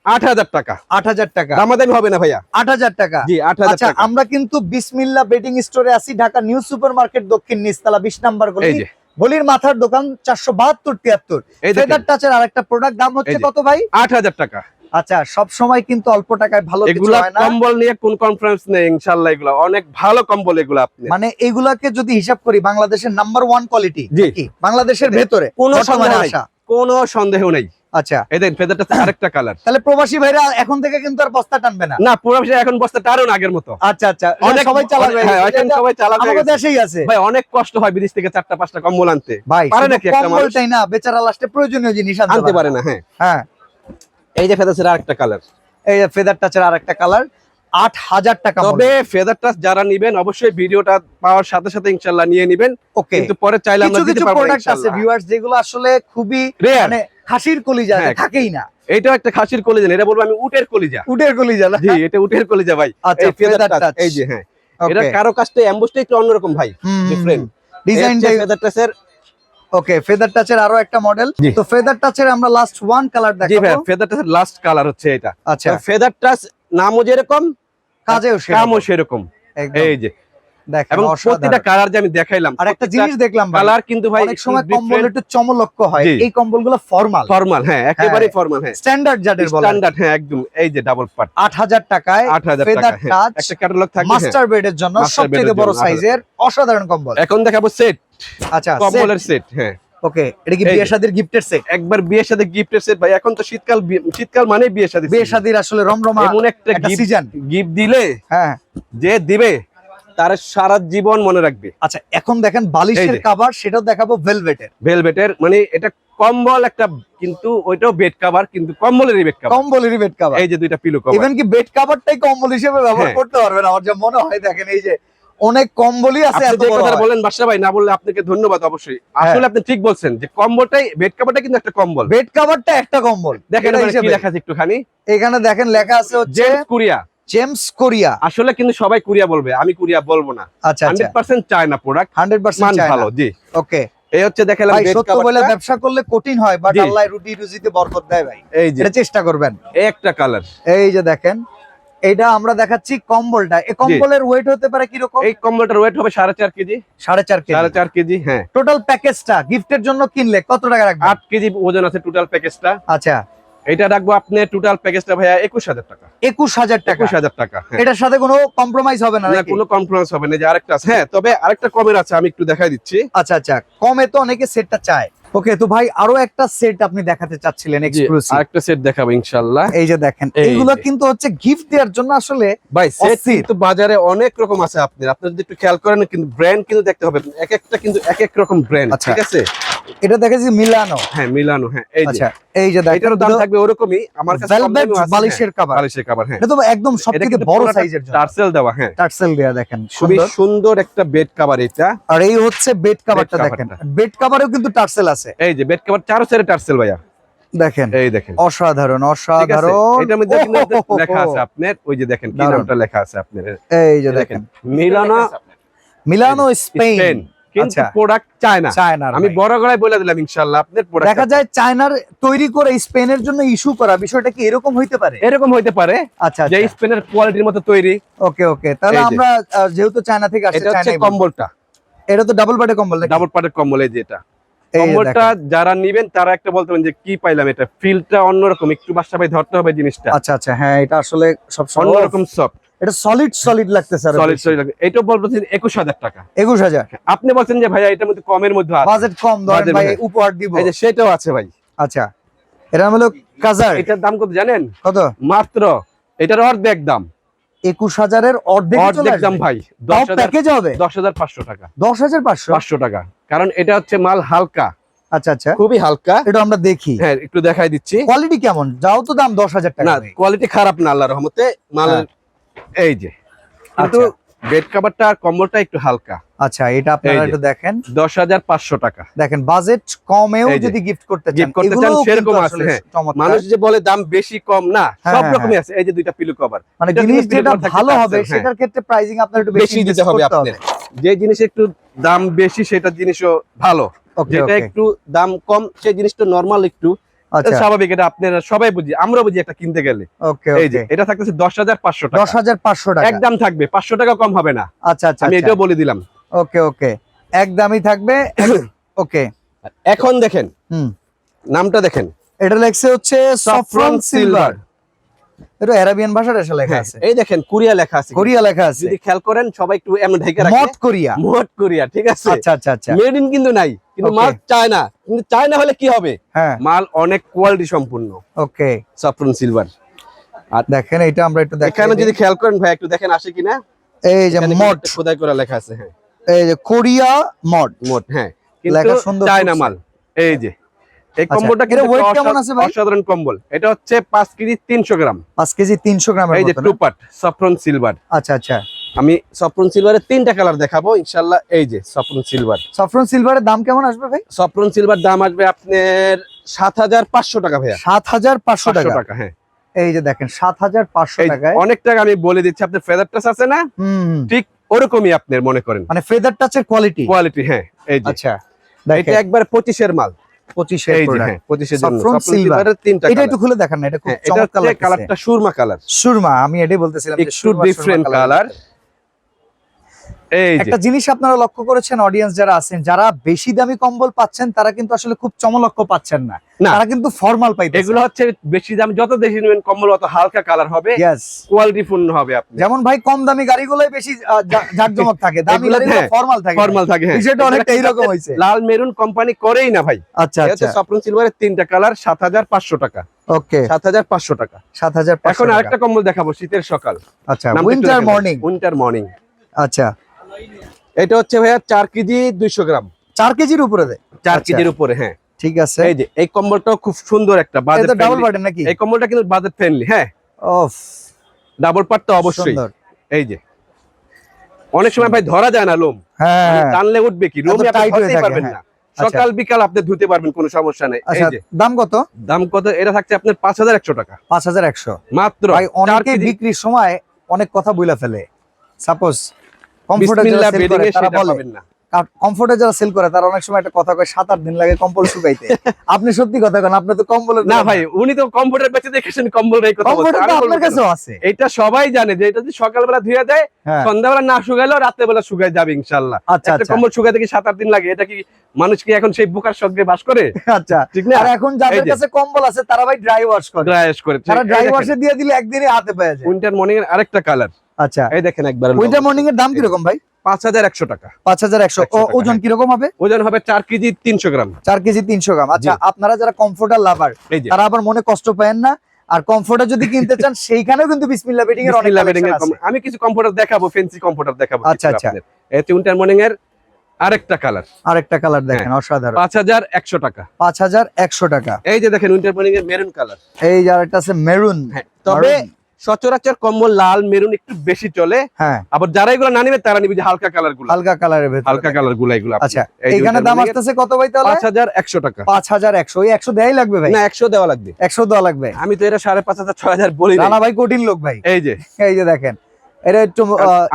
Speaker 1: আট হাজার টাকা।
Speaker 2: আট হাজার টাকা।
Speaker 1: দামাদামি হবে না ভাইয়া?
Speaker 2: আট হাজার টাকা।
Speaker 1: জি আট হাজার
Speaker 2: আচ্ছা আমরা কিন্তু বিসমিল্লা বেডিং স্টোরে আছি ঢাকা নিউ সুপার মার্কেট দক্ষিণ নিচতলা বিশ নাম্বার গলি।
Speaker 1: যে
Speaker 2: গলির মাথার দোকান চারশো বাহাত্তর তিয়াত্তর।
Speaker 1: টাচের আর
Speaker 2: ফেদার টাচের আরেকটা প্রোডাক্ট দাম হচ্ছে কত ভাই?
Speaker 1: আট হাজার টাকা।
Speaker 2: আচ্ছা সব সময় কিন্তু অল্প টাকায় ভালো
Speaker 1: এগুলা কম্বল নিয়ে কোন কনফারেন্স নেই ইনশাল্লাহ এগুলা। অনেক ভালো কম্বল এগুলা আপনি।
Speaker 2: মানে এগুলাকে যদি হিসাব করি বাংলাদেশের নাম্বার ওয়ান কোয়ালিটি কি? বাংলাদেশের ভেতরে
Speaker 1: কোনো সময়।
Speaker 2: আসা।
Speaker 1: কোনো সন্দেহ নেই।
Speaker 2: আচ্ছা।
Speaker 1: এই দেখেন ফেদারটা আরেকটা কালার
Speaker 2: তাহলে প্রবাসী ভাইরা এখন থেকে কিন্তু আর বস্তা টানবে না।
Speaker 1: না পুরো বিষয় এখন বস্তা টারণ আগের মতো।
Speaker 2: আচ্ছা আচ্ছা।
Speaker 1: অনেক
Speaker 2: সবাই চালাবে।
Speaker 1: হ্যাঁ, এখন সবাই চালাবে
Speaker 2: আমাদের দেশেই আছে।
Speaker 1: ভাই অনেক কষ্ট হয় বিদেশ থেকে চারটা পাঁচটা কম্বল আনতে।
Speaker 2: ভাই
Speaker 1: পারে নাকি একটা মানুষ?
Speaker 2: কম্বলটাই না বেচারা লাস্টে প্রয়োজনীয় জিনিস
Speaker 1: আনতে পারে। না হ্যাঁ।
Speaker 2: হ্যাঁ।
Speaker 1: এই যে ফেদার্সের আরেকটা কালার
Speaker 2: এই যে ফেদার টাচের আরেকটা কালার আট হাজার টাকা
Speaker 1: তবে ফেদার টাচ যারা নিবেন অবশ্যই ভিডিওটা পাওয়ার সাথে সাথে ইনশাল্লাহ নিয়ে নিবেন।
Speaker 2: ওকে
Speaker 1: কিন্তু পরে চাইলে আমরা
Speaker 2: কিছু
Speaker 1: দিতে
Speaker 2: কিছু
Speaker 1: পারব
Speaker 2: প্রোডাক্ট আছে ভিউয়ার্স যেগুলো আসলে খুবই। মানে খাসির কলিজা
Speaker 1: হ্যাঁ।
Speaker 2: থাকেই না।
Speaker 1: এইটাও একটা খাসির কলিজা এটা বলব আমি উটের কলিজা।
Speaker 2: উটের কলিজা না?
Speaker 1: জি এটা উটের কলিজা ভাই।
Speaker 2: আচ্ছা
Speaker 1: এই ফেদার
Speaker 2: ফেদার
Speaker 1: টাচ
Speaker 2: টাচ
Speaker 1: এই যে হ্যাঁ। এটা কারও কাজটা অ্যাম্বুসটা একটু অন্যরকম ভাই different।
Speaker 2: ডিজাইনটা
Speaker 1: ফেদার টাচের
Speaker 2: ওকে ফেদার টাচের আরও একটা মডেল। তো ফেদার টাচের আমরা লাস্ট ওয়ান কালার দেখাবো
Speaker 1: জি ভাই ফেদার টাচের লাস্ট কালার হচ্ছে এটা।
Speaker 2: আচ্ছা।
Speaker 1: ফেদার টাচ নামও যেরকম
Speaker 2: কাজেও সেরকম।
Speaker 1: কামও সেরকম। এই যে এবং প্রতিটা কালার যে আমি দেখাইলাম
Speaker 2: আর একটা জিনিস দেখলাম
Speaker 1: কালার কিন্তু ভাই
Speaker 2: অনেক সময় কম্বল একটু চমলক্ষ হয় এই কম্বলগুলো ফর্মাল
Speaker 1: ফর্মাল হ্যাঁ একেবারে ফর্মাল হ্যাঁ।
Speaker 2: স্ট্যান্ডার্ড জাটের বলে
Speaker 1: স্ট্যান্ডার্ড হ্যাঁ একদম এই যে ডাবল পার্ট
Speaker 2: আট হাজার টাকায়
Speaker 1: আট হাজার
Speaker 2: ফেদার
Speaker 1: টাকা হ্যাঁ। একটা ক্যাটালগ থাকবে হ্যাঁ।
Speaker 2: মাস্টার বেডের জন্য সবচেয়ে বড় সাইজের অসাধারণ কম্বল।
Speaker 1: এখন দেখাবো সেট
Speaker 2: আচ্ছা
Speaker 1: কম্বলের সেট হ্যাঁ।
Speaker 2: ওকে এটা কি। গিফটের সেট
Speaker 1: একবার বিয়ের সাথে গিফটের সেট ভাই এখন তো শীতকাল শীতকাল মানে বিয়ের সাথে
Speaker 2: বিয়ে শাদির আসলে রমরমা
Speaker 1: এমন একটা
Speaker 2: সিজন
Speaker 1: গিফট দিলে
Speaker 2: হ্যাঁ।
Speaker 1: যে দিবে তার সারা জীবন মনে রাখবে।
Speaker 2: আচ্ছা এখন দেখেন বালিশের। কাভার সেটাও দেখাবো ভেলভেটের
Speaker 1: ভেলভেটের মানে এটা কম্বল একটা কিন্তু ওইটাও বেড কভার কিন্তু কম্বলেরই বেড কভার
Speaker 2: কম্বলেরই বেড কাভার
Speaker 1: এই যে দুইটা পিলো কভার
Speaker 2: ইভেন কি বেড কাভারটাই কম্বল হিসেবে ব্যবহার
Speaker 1: হ্যাঁ।
Speaker 2: করতে পারবেন আমার যা মনে হয় দেখেন এই যে অনেক কম্বলই আছে এত বড়
Speaker 1: কথা বলেন বাসা ভাই না বললে আপনাকে ধন্যবাদ অবশ্যই।
Speaker 2: হ্যাঁ।
Speaker 1: আসলে আপনি ঠিক বলছেন যে কম্বলটাই বেড কভারটা কিন্তু একটা কম্বল।
Speaker 2: বেড কাভারটা একটা কম্বল।
Speaker 1: দেখেন কি লেখা আছে একটুখানি।
Speaker 2: এখানে দেখেন লেখা আছে হচ্ছে
Speaker 1: কুরিয়া।
Speaker 2: James Korea.
Speaker 1: আসলে কিন্তু সবাই কুরিয়া বলবে আমি কুরিয়া বলব না।
Speaker 2: আচ্ছা আচ্ছা।
Speaker 1: Hundred percent China product
Speaker 2: hundred
Speaker 1: মান
Speaker 2: পার্সেন্ট
Speaker 1: ভালো জি।
Speaker 2: ওকে।
Speaker 1: এই হচ্ছে দেখালাম
Speaker 2: ভাই সত্য বলে ব্যবসা করলে কঠিন হয় বাট আল্লাহ রুটি রুজিতে বরকত দেয় ভাই।
Speaker 1: এই যে।
Speaker 2: এটা চেষ্টা করবেন।
Speaker 1: এই একটা কালার
Speaker 2: এই যে দেখেন এইটা আমরা দেখাচ্ছি কম্বলটা। এই কম্বলের ওয়েট হতে পারে কীরকম?
Speaker 1: এই কম্বলটার ওয়েট হবে সাড়ে চার কেজি।
Speaker 2: সাড়ে চার কেজি।
Speaker 1: সাড়ে চার কেজি হ্যাঁ।
Speaker 2: টোটাল প্যাকেজটা গিফটের জন্য কিনলে কত টাকা রাখবেন?
Speaker 1: আট কেজি ওজন আছে টোটাল প্যাকেজটা
Speaker 2: আচ্ছা।
Speaker 1: এটা রাখব আপনি টোটাল প্যাকেজটা ভাইয়া একুশ হাজার টাকা।
Speaker 2: একুশ হাজার টাকা।
Speaker 1: একুশ হাজার টাকা হ্যাঁ।
Speaker 2: এটার সাথে কোনো কম্প্রোমাইজ হবে না
Speaker 1: না কোনো কম্প্রোমাইজ হবে না যে আরেকটা আছে। হ্যাঁ তবে আরেকটা কমের আছে আমি একটু দেখাই দিচ্ছি।
Speaker 2: আচ্ছা আচ্ছা কমে তো অনেকে সেটটা চায়। ওকে তো ভাই আরও একটা সেট আপনি দেখাতে চাচ্ছিলেন এক্সক্লুসিভ
Speaker 1: আরেকটা সেট দেখাবো ইনশাল্লাহ
Speaker 2: এই যে দেখেন এইগুলো কিন্তু হচ্ছে গিফট দেওয়ার জন্য আসলে
Speaker 1: ভাই সেট কিন্তু বাজারে অনেক রকম আছে আপনার। আপনি যদি একটু খেয়াল করেন কিন্তু ব্র্যান্ড কিন্তু দেখতে হবে। এক একটা কিন্তু এক এক রকম ব্র্যান্ড
Speaker 2: আচ্ছা।
Speaker 1: ঠিক আছে?
Speaker 2: এটা দেখেছি মিলানো।
Speaker 1: হ্যাঁ মিলানো হ্যাঁ এই যে।
Speaker 2: আচ্ছা এই যে
Speaker 1: দাম থাকবে ওরকমই। আমার কাছে
Speaker 2: ভেলভেট বালিশের
Speaker 1: হ্যাঁ,
Speaker 2: কভার
Speaker 1: বালিশের কভার হ্যাঁ।
Speaker 2: এটা তো একদম সবথেকে বড় সাইজের জন্য।
Speaker 1: টার্সেল দেওয়া হ্যাঁ।
Speaker 2: টার্সেল দেয়া দেখেন
Speaker 1: খুবই
Speaker 2: সুন্দর।
Speaker 1: সুন্দর একটা বেড কভার এটা।
Speaker 2: আর এই হচ্ছে বেড কভারটা দেখেন। বেড কভারেও কিন্তু টার্সেল আছে।
Speaker 1: এই যে বেড কভার চারো সেরে টার্সেল ভাইয়া।
Speaker 2: দেখেন
Speaker 1: এই দেখেন।
Speaker 2: অসাধারণ অসাধারণ।
Speaker 1: এটার মধ্যে লেখা আছে আপনার ওই যে দেখেন কি নামটা লেখা আছে আপনার?
Speaker 2: এই যে দেখেন।
Speaker 1: মিলানো
Speaker 2: মিলানো
Speaker 1: স্পেন। কিন্তু
Speaker 2: আচ্ছা।
Speaker 1: Product China. আমি বড় গলায় বলে দিলাম ইনশাআল্লাহ আপনার প্রোডাক্ট
Speaker 2: দেখা যায় চায়নার তৈরি করে স্পেনের জন্য ইস্যু করা বিষয়টা কি এরকম হইতে পারে?
Speaker 1: এরকম হইতে পারে
Speaker 2: আচ্ছা
Speaker 1: যে
Speaker 2: আচ্ছা।
Speaker 1: স্পেনের কোয়ালিটির মতো তৈরি।
Speaker 2: ওকে ওকে। তাহলে। আমরা যেহেতু চায়না থেকে আসছে
Speaker 1: এটা। কম্বলটা।
Speaker 2: এটা তো ডাবল বাটে কম্বল
Speaker 1: ডাবল পাটের কম্বল এই যেটা যারা নিবেন তারা একটা বলতে যে কি পাইলাম এটা? ফিলটা অন্যরকম একটু বাসা ভাই ধরতে হবে জিনিসটা।
Speaker 2: আচ্ছা আচ্ছা হ্যাঁ এটা আসলে সব
Speaker 1: অন্যরকম সফট
Speaker 2: এটা সলিড সলিড লাগতেছে আর
Speaker 1: সলিড সলিড এটা বলতেছেন একুশ হাজার টাকা।
Speaker 2: একুশ হাজার?
Speaker 1: আপনি বলছেন যে ভাইয়া এটার মধ্যে কমের মধ্যে আছে।
Speaker 2: বাজেট কম ধরেন ভাই। উপহার দিব।
Speaker 1: এই যে সেটাও আছে ভাই।
Speaker 2: আচ্ছা এটা হলো কাজার।
Speaker 1: এটার দাম কত জানেন?
Speaker 2: কত?
Speaker 1: মাত্র এটার অর্ধেক দাম।
Speaker 2: একুশ হাজারের অর্ধেক
Speaker 1: দাম ভাই দশ
Speaker 2: প্যাকেজ হবে?
Speaker 1: দশ হাজার পাঁচশো টাকা।
Speaker 2: দশ হাজার পাঁচশো?
Speaker 1: পাঁচশো টাকা। কারণ এটা হচ্ছে মাল হালকা।
Speaker 2: আচ্ছা আচ্ছা।
Speaker 1: খুবই হালকা।
Speaker 2: এটা আমরা দেখি।
Speaker 1: হ্যাঁ একটু দেখাই দিচ্ছি।
Speaker 2: কোয়ালিটি কেমন? যাও তো দাম দশ হাজার টাকা।
Speaker 1: কোয়ালিটি খারাপ না আল্লাহ রহমতে। মাল
Speaker 2: হ্যাঁ।
Speaker 1: এই যে। কিন্তু বেড কাভারটা আর কম্বলটা একটু হালকা।
Speaker 2: আচ্ছা এটা আপনারা। একটু দেখেন।
Speaker 1: দশ হাজার পাঁচশো টাকা।
Speaker 2: দেখেন বাজেট কমেও যদি গিফট করতে চান
Speaker 1: করতে চান, সেরকম আছে, হ্যাঁ। মানুষ যে বলে দাম বেশি কম না
Speaker 2: হ্যাঁ,
Speaker 1: সব
Speaker 2: হ্যাঁ,
Speaker 1: রকমই আছে এই যে দুইটা পিলু কভার
Speaker 2: মানে জিনিস যেটা ভালো হবে। সেটার ক্ষেত্রে প্রাইজিং আপনার একটু
Speaker 1: বেশি দিতে হবে আপনার যে জিনিস একটু দাম বেশি সেটা জিনিসও ভালো। যেটা একটু দাম কম সেই জিনিসটা নরমাল একটু। স্বাভাবিক এটা আপনারা সবাই বুঝি আমরা বুঝি একটা কিনতে গেলে।
Speaker 2: ওকে
Speaker 1: এই যে এটা থাকতেছে দশ হাজার পাঁচশো
Speaker 2: দশ হাজার পাঁচশো টাকা।
Speaker 1: একদম থাকবে পাঁচশো টাকা কম হবে না।
Speaker 2: আচ্ছা আচ্ছা
Speaker 1: আমি এটাও বলে দিলাম।
Speaker 2: ওকে ওকে। একদমই থাকবে ওকে।
Speaker 1: এখন দেখেন নামটা দেখেন।
Speaker 2: এটা লেখছে হচ্ছে সফরন সিলভার এটা অ্যারাবিয়ান ভাষার এসে লেখা
Speaker 1: হ্যাঁ,
Speaker 2: আছে।
Speaker 1: এই দেখেন কোরিয়া লেখা আছে
Speaker 2: কোরিয়া লেখা আছে।
Speaker 1: যদি খেয়াল করেন সবাই একটু এমন ঢেকে রাখে।
Speaker 2: মট কোরিয়া।
Speaker 1: মোট কোরিয়া ঠিক আছে?
Speaker 2: আচ্ছা আচ্ছা আচ্ছা।
Speaker 1: মেড ইন কিন্তু নাই। কিন্তু মাল চায়না কিন্তু চায়না হলে কি হবে?
Speaker 2: হ্যাঁ।
Speaker 1: মাল অনেক কোয়ালিটি সম্পূর্ণ।
Speaker 2: ওকে
Speaker 1: সাফরন সিলভার আর
Speaker 2: দেখেন এটা আমরা একটু দেখেন
Speaker 1: এখানে যদি খেয়াল করেন ভাই একটু দেখেন আসে কিনা?
Speaker 2: এই যে মট
Speaker 1: খোদাই করা লেখা আছে হ্যাঁ।
Speaker 2: এই যে কোরিয়া মট
Speaker 1: মোট হ্যাঁ।
Speaker 2: লেখা সুন্দর
Speaker 1: চায়না মাল। এই যে এই
Speaker 2: আচ্ছা,
Speaker 1: কম্বলটা কিন্তু একটা
Speaker 2: কেমন আছে ভাই?
Speaker 1: অসাধারণ কম্বল। এটা হচ্ছে পাঁচ কেজি তিনশো গ্রাম।
Speaker 2: পাঁচ কেজি তিনশো গ্রামের
Speaker 1: এই যে টু পার্ট সাফরন সিলভার
Speaker 2: আচ্ছা আচ্ছা।
Speaker 1: আমি সফরন সিলভারের তিনটা কালার দেখাবো ইনশাল্লাহ এই যে সফরন সিলভার
Speaker 2: সফরন সিলভারের দাম কেমন আসবে ভাই?
Speaker 1: সফরন সিলভার দাম আসবে আপনার সাত হাজার পাঁচশো টাকা ভাইয়া।
Speaker 2: সাত হাজার পাঁচশো
Speaker 1: পাঁচশো
Speaker 2: টাকা।
Speaker 1: টাকা হ্যাঁ।
Speaker 2: এই যে দেখেন সাত হাজার পাঁচশো
Speaker 1: এই
Speaker 2: টাকায়
Speaker 1: অনেক টাকা আমি বলে দিচ্ছি আপনার ফেদার টাচ আছে না। ঠিক ওরকমই আপনার মনে করেন।
Speaker 2: মানে ফেদার টাচের কোয়ালিটি
Speaker 1: কোয়ালিটি হ্যাঁ এই যে।
Speaker 2: আচ্ছা
Speaker 1: এটা একবার পঁচিশের মাল।
Speaker 2: পঁচিশের
Speaker 1: এই যে
Speaker 2: product।
Speaker 1: হ্যাঁ। জন্য। তিনটা
Speaker 2: এটা একটু খুলে দেখান না এটা খুব
Speaker 1: হ্যাঁ এটা
Speaker 2: চমৎকার
Speaker 1: কালারটা সুরমা কালার
Speaker 2: সুরমা আমি এটাই বলতেছিলাম যে
Speaker 1: একটু
Speaker 2: সুরমা, সুরমা
Speaker 1: ডিফারেন্ট কালার
Speaker 2: একটা জিনিস আপনারা লক্ষ্য করেছেন অডিয়েন্স যারা আছেন যারা বেশি দামি কম্বল পাচ্ছেন তারা কিন্তু আসলে খুব চমলক্ষ পাচ্ছেন না। তারা কিন্তু ফর্মাল পাইতেছে।
Speaker 1: এগুলো হচ্ছে বেশি দাম যত বেশি নেবেন কম্বল অত হালকা কালার হবে. কোয়ালিটি পূর্ণ হবে আপনি।
Speaker 2: যেমন ভাই কম দামি গাড়িগুলোই বেশি জাঁকজমক থাকে। দামি গাড়িগুলো
Speaker 1: হ্যাঁ,
Speaker 2: ফর্মাল থাকে।
Speaker 1: ফর্মাল থাকে হ্যাঁ।
Speaker 2: বিষয়টা অনেকটা এইরকম হয়েছে।
Speaker 1: লাল মেরুন কোম্পানি করেই না ভাই।
Speaker 2: আচ্ছা আচ্ছা।
Speaker 1: সফরন সিলভারের তিনটা কালার সাত হাজার পাঁচশো টাকা।
Speaker 2: ওকে
Speaker 1: সাত হাজার পাঁচশো টাকা।
Speaker 2: সাত হাজার
Speaker 1: এখন আরেকটা কম্বল দেখাবো শীতের সকাল।
Speaker 2: আচ্ছা উইন্টার মর্নিং
Speaker 1: উইন্টার মর্নিং
Speaker 2: আচ্ছা।
Speaker 1: এটা হচ্ছে ভাইয়া চার কেজি দুইশো গ্রাম।
Speaker 2: চার কেজির উপরে দেয়
Speaker 1: চার
Speaker 2: আচ্ছা।
Speaker 1: কেজির উপরে হ্যাঁ।
Speaker 2: ঠিক আছে।
Speaker 1: এই যে এই কম্বলটাও খুব সুন্দর একটা বাজেট
Speaker 2: ডাবল বাটন নাকি?
Speaker 1: এই কম্বলটা কিন্তু বাজেট ফ্রেন্ডলি হ্যাঁ।
Speaker 2: অফ
Speaker 1: ডাবল পার্ট তো অবশ্যই।
Speaker 2: সুন্দর।
Speaker 1: এই যে। অনেক সময় ভাই ধরা যায় না লোম।
Speaker 2: হ্যাঁ
Speaker 1: মানে টানলে উঠবে কি? লোম
Speaker 2: tight হয়ে
Speaker 1: পারবেন
Speaker 2: হ্যাঁ।
Speaker 1: না। সকাল বিকাল আপনি ধুতে পারবেন কোনো সমস্যা নেই। এই
Speaker 2: আচ্ছা
Speaker 1: যে।
Speaker 2: দাম কত?
Speaker 1: দাম কত? এটা থাকছে আপনার পাঁচ হাজার একশো টাকা।
Speaker 2: পাঁচ হাজার একশো।
Speaker 1: মাত্র।
Speaker 2: ভাই অনেকে বিক্রির সময় অনেক কথা বইলা ফেলে। সাপোজ
Speaker 1: বিসমিল্লাহ বেডিং এ
Speaker 2: তারা
Speaker 1: সেটা পাবেন না।
Speaker 2: কমফোর্টে যারা সেল করে তারা অনেক সময় একটা কথা কয় সাত আট দিন লাগে কম্বল শুকাইতে। আপনি সত্যি কথা কেন আপনি তো কম্বলের
Speaker 1: না ভাই উনি তো কম্পিউটার বেঁচে দেখেছেন কম্বল কথা
Speaker 2: আপনার কাছেও আছে।
Speaker 1: এটা সবাই জানে যে এটা যদি সকালবেলা ধুয়ে দেয়
Speaker 2: হ্যাঁ।
Speaker 1: সন্ধ্যাবেলা না শুকাইলেও রাত্রেবেলা শুকায় যাবে ইনশাল্লাহ।
Speaker 2: আচ্ছা
Speaker 1: একটা
Speaker 2: আচ্ছা।
Speaker 1: কম্বল শুকাইতে কি সাত আট দিন লাগে? এটা কি মানুষ কি এখন সেই বুকার সঙ্গে বাস করে?
Speaker 2: আচ্ছা।
Speaker 1: ঠিক না?
Speaker 2: আর এখন যাদের কাছে কম্বল আছে তারা ভাই ড্রাই ওয়াশ করে।
Speaker 1: ড্রাইস করে।
Speaker 2: তারা ড্রাই ওয়াশে দিয়ে দিলে একদিনে হাতে পেয়ে যায়।
Speaker 1: উইন্টার মর্নিং এর আরেকটা কালার
Speaker 2: আচ্ছা।
Speaker 1: এই দেখেন একবার
Speaker 2: উইন্টার মর্নিং এর দাম কীরকম ভাই?
Speaker 1: পাঁচ হাজার একশো টাকা।
Speaker 2: পাঁচ হাজার একশো। ওজন
Speaker 1: হ্যাঁ।
Speaker 2: কীরকম হবে?
Speaker 1: ওজন হবে চার কেজি তিনশো গ্রাম।
Speaker 2: চার কেজি তিনশো গ্রাম। আচ্ছা আপনারা যারা কমফোর্টার লাভার
Speaker 1: এই
Speaker 2: তারা আবার মনে কষ্ট পায় না। আর কমফোর্টার যদি কিনতে চান সেইখানেও কিন্তু বিসমিল্লা বেডিং এর অনেক
Speaker 1: বেডিং এর আমি কিছু দেখাবো দেখাবো
Speaker 2: আচ্ছা, আচ্ছা।
Speaker 1: এই উইন্টার মর্নিং এর আরেকটা কালার
Speaker 2: আরেকটা কালার দেখেন অসাধারণ।
Speaker 1: পাঁচ হাজার একশো টাকা।
Speaker 2: পাঁচ হাজার একশো টাকা।
Speaker 1: এই যে দেখেন উইন্টার মর্নিং এর মেরুন কালার
Speaker 2: এই যে আরেকটা আছে মেরুন
Speaker 1: হ্যাঁ। তবে সচরাচর কম্বল লাল মেরুন একটু বেশি চলে।
Speaker 2: হ্যাঁ।
Speaker 1: আবার যারা এগুলো না নিবে তারা নিবে যে হালকা কালারগুলো।
Speaker 2: হালকা কালারের ভেতর।
Speaker 1: হালকা কালারগুলো এগুলো
Speaker 2: আচ্ছা এখানে দাম আসতেছে কত ভাই তাহলে?
Speaker 1: পাঁচ হাজার একশো টাকা।
Speaker 2: পাঁচ হাজার একশো। ওই একশো দেয়াই লাগবে ভাই?
Speaker 1: না একশো দেওয়া লাগবে।
Speaker 2: একশো দেওয়া লাগবে?
Speaker 1: আমি তো এটা সাড়ে পাঁচ হাজার ছয় হাজার বলি নাই।
Speaker 2: রানা ভাই কঠিন লোক ভাই।
Speaker 1: এই যে।
Speaker 2: এই যে দেখেন এটা একটু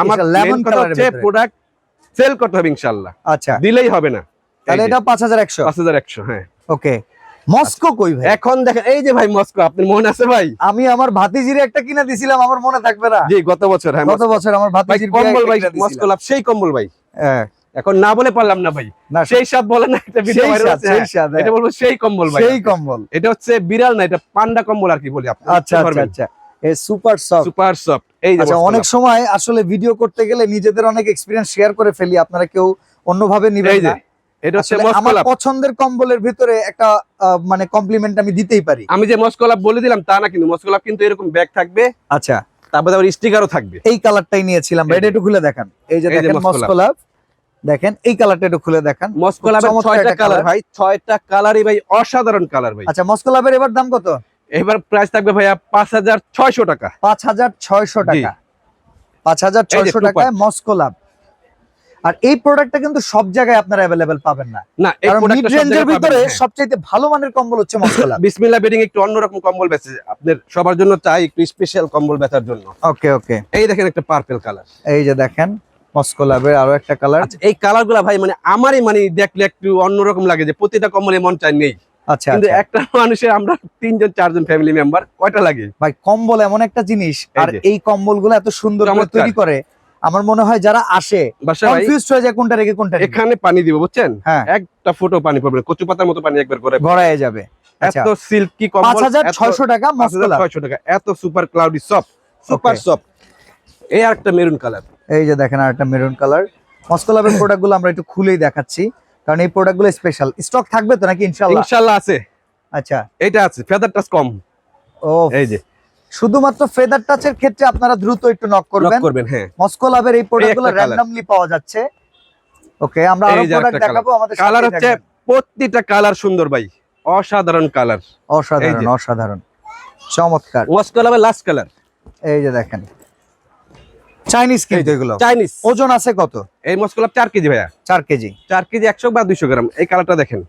Speaker 1: আমার
Speaker 2: লেমন কালারের
Speaker 1: হচ্ছে
Speaker 2: ভেতরে।
Speaker 1: প্রোডাক্ট সেল করতে হবে ইনশাল্লাহ।
Speaker 2: আচ্ছা।
Speaker 1: দিলেই হবে না।
Speaker 2: তাহলে এটা পাঁচ হাজার একশো।
Speaker 1: পাঁচ হাজার একশো হ্যাঁ।
Speaker 2: ওকে মস্কো কই ভাই?
Speaker 1: এখন দেখেন এই যে ভাই মস্কো আপনার মনে আছে ভাই?
Speaker 2: আমি আমার ভাতিজির একটা কিনা দিছিলাম আমার মনে থাকবে না।
Speaker 1: জি গত বছর হ্যাঁ
Speaker 2: গত বছর আমার ভাতিজির
Speaker 1: কম্বল ভাই মস্কো লাভ সেই কম্বল ভাই।
Speaker 2: হ্যাঁ,
Speaker 1: এখন না বলে পারলাম না ভাই।
Speaker 2: না
Speaker 1: সেই সাথ বলে না একটা ভিডিও ভাইরাল আছে
Speaker 2: সেই।
Speaker 1: এটা বলব সেই কম্বল ভাই।
Speaker 2: সেই কম্বল।
Speaker 1: এটা হচ্ছে বিড়াল না এটা পান্ডা কম্বল আর কি বলি আপনি
Speaker 2: আচ্ছা আচ্ছা আচ্ছা। এই সুপার সফট।
Speaker 1: সুপার সফট এই
Speaker 2: আচ্ছা অনেক সময় আসলে ভিডিও করতে গেলে নিজেদের অনেক এক্সপিরিয়েন্স শেয়ার করে ফেলি আপনারা কেউ অন্যভাবে নিবেন না।
Speaker 1: এটা হচ্ছে
Speaker 2: আমার পছন্দের কম্বলের ভিতরে একটা মানে কমপ্লিমেন্ট আমি দিতেই পারি।
Speaker 1: আমি যে মস্কো লাভ বলে দিলাম তা না কিন্তু মস্কো লাভ কিন্তু এরকম ব্যাগ থাকবে।
Speaker 2: আচ্ছা।
Speaker 1: তারপরে আবার স্টিকারও থাকবে।
Speaker 2: এই কালারটাই নিয়েছিলাম এটা একটু খুলে দেখান। এই যে দেখেন
Speaker 1: মস্কো
Speaker 2: মস্কো লাভ। দেখেন এই কালারটা একটু খুলে দেখান।
Speaker 1: মস্কো লাভের ছয়টা কালার ভাই ছয়টা কালারই ভাই অসাধারণ কালার ভাই।
Speaker 2: আচ্ছা মস্কো লাভের এবার দাম কত?
Speaker 1: এবার প্রাইস থাকবে ভাইয়া পাঁচ হাজার ছয়শো টাকা।
Speaker 2: পাঁচ হাজার ছয়শো। টাকা। পাঁচ হাজার ছয়শো টাকায় মস্কো লাভ। আর এই প্রোডাক্টটা কিন্তু সব জায়গায় আপনারা অ্যাভেলেবেল পাবেন না।
Speaker 1: না এই
Speaker 2: মিড
Speaker 1: প্রোডাক্টটা
Speaker 2: রেঞ্জের ভিতরে
Speaker 1: হ্যাঁ।
Speaker 2: ভালো মানের কম্বল হচ্ছে লাভ
Speaker 1: বিসমিল্লাহ বেডিং একটু অন্যরকম কম্বল বেচে আপনাদের সবার জন্য চাই একটু স্পেশাল কম্বল বেচার জন্য।
Speaker 2: ওকে ওকে
Speaker 1: এই দেখেন একটা পার্পল কালার
Speaker 2: এই যে দেখেন মস্কো আরও একটা কালার
Speaker 1: আচ্ছা এই ভাই মানে আমারই মানে দেখলে একটু অন্যরকম লাগে যে প্রতিটা কম্বলে মন চাই নেই।
Speaker 2: আচ্ছা
Speaker 1: কিন্তু
Speaker 2: আচ্ছা।
Speaker 1: একটা মানুষের আমরা তিনজন চারজন ফ্যামিলি মেম্বার কয়টা লাগে?
Speaker 2: ভাই কম্বল এমন একটা জিনিস আর এই কম্বলগুলো এত সুন্দর তৈরি করে আমার মনে হয় যারা আসে কনফিউজড হয়ে যায় কোনটা রেখে কোনটা
Speaker 1: এখানে পানি দিব বুঝছেন?
Speaker 2: হ্যাঁ।
Speaker 1: একটা ফুটো পানি পড়বে কচু পাতার মতো পানি একবার করে
Speaker 2: গড়ায় যাবে। আচ্ছা।
Speaker 1: এত সিল্কি
Speaker 2: পাঁচ
Speaker 1: কম্বল
Speaker 2: হাজার
Speaker 1: এত-
Speaker 2: ছয়শো টাকা মস্কো লাভ
Speaker 1: 5600 টাকা এত super cloudy soft super. Soft এই আরেকটা মেরুন কালার
Speaker 2: এই যে দেখেন আর একটা মেরুন কালার মস্কো লাভের প্রোডাক্টগুলো আমরা একটু খুলেই দেখাচ্ছি কারণ এই প্রোডাক্টগুলো স্পেশাল স্টক থাকবে তো নাকি? ইনশাল্লাহ
Speaker 1: ইনশাআল্লাহ আছে।
Speaker 2: আচ্ছা।
Speaker 1: এটা আছে ফেদার টাচ কম।
Speaker 2: ও
Speaker 1: এই যে।
Speaker 2: শুধুমাত্র ফেদার টাচের ক্ষেত্রে আপনারা দ্রুত একটু নক করবেন।
Speaker 1: করবেন হ্যাঁ।
Speaker 2: মস্কো লাভের এই
Speaker 1: প্রোডাক্টগুলো
Speaker 2: র্যান্ডমলি পাওয়া যাচ্ছে। ওকে আমরা
Speaker 1: আরও
Speaker 2: প্রোডাক্ট দেখাবো আমাদের
Speaker 1: কালার হচ্ছে। প্রতিটা কালার সুন্দর ভাই। অসাধারণ কালার
Speaker 2: অসাধারণ অসাধারণ। চমৎকার।
Speaker 1: মস্কো লাভের লাস্ট কালার
Speaker 2: এই যে দেখেন। চাইনিজ কিন্তু এগুলো।
Speaker 1: চাইনিজ
Speaker 2: ওজন আছে কত?
Speaker 1: এই মস্কো লাভ চার কেজি ভাইয়া।
Speaker 2: চার কেজি।
Speaker 1: চার কেজি একশো বা দুইশো গ্রাম। এই কালারটা দেখেন।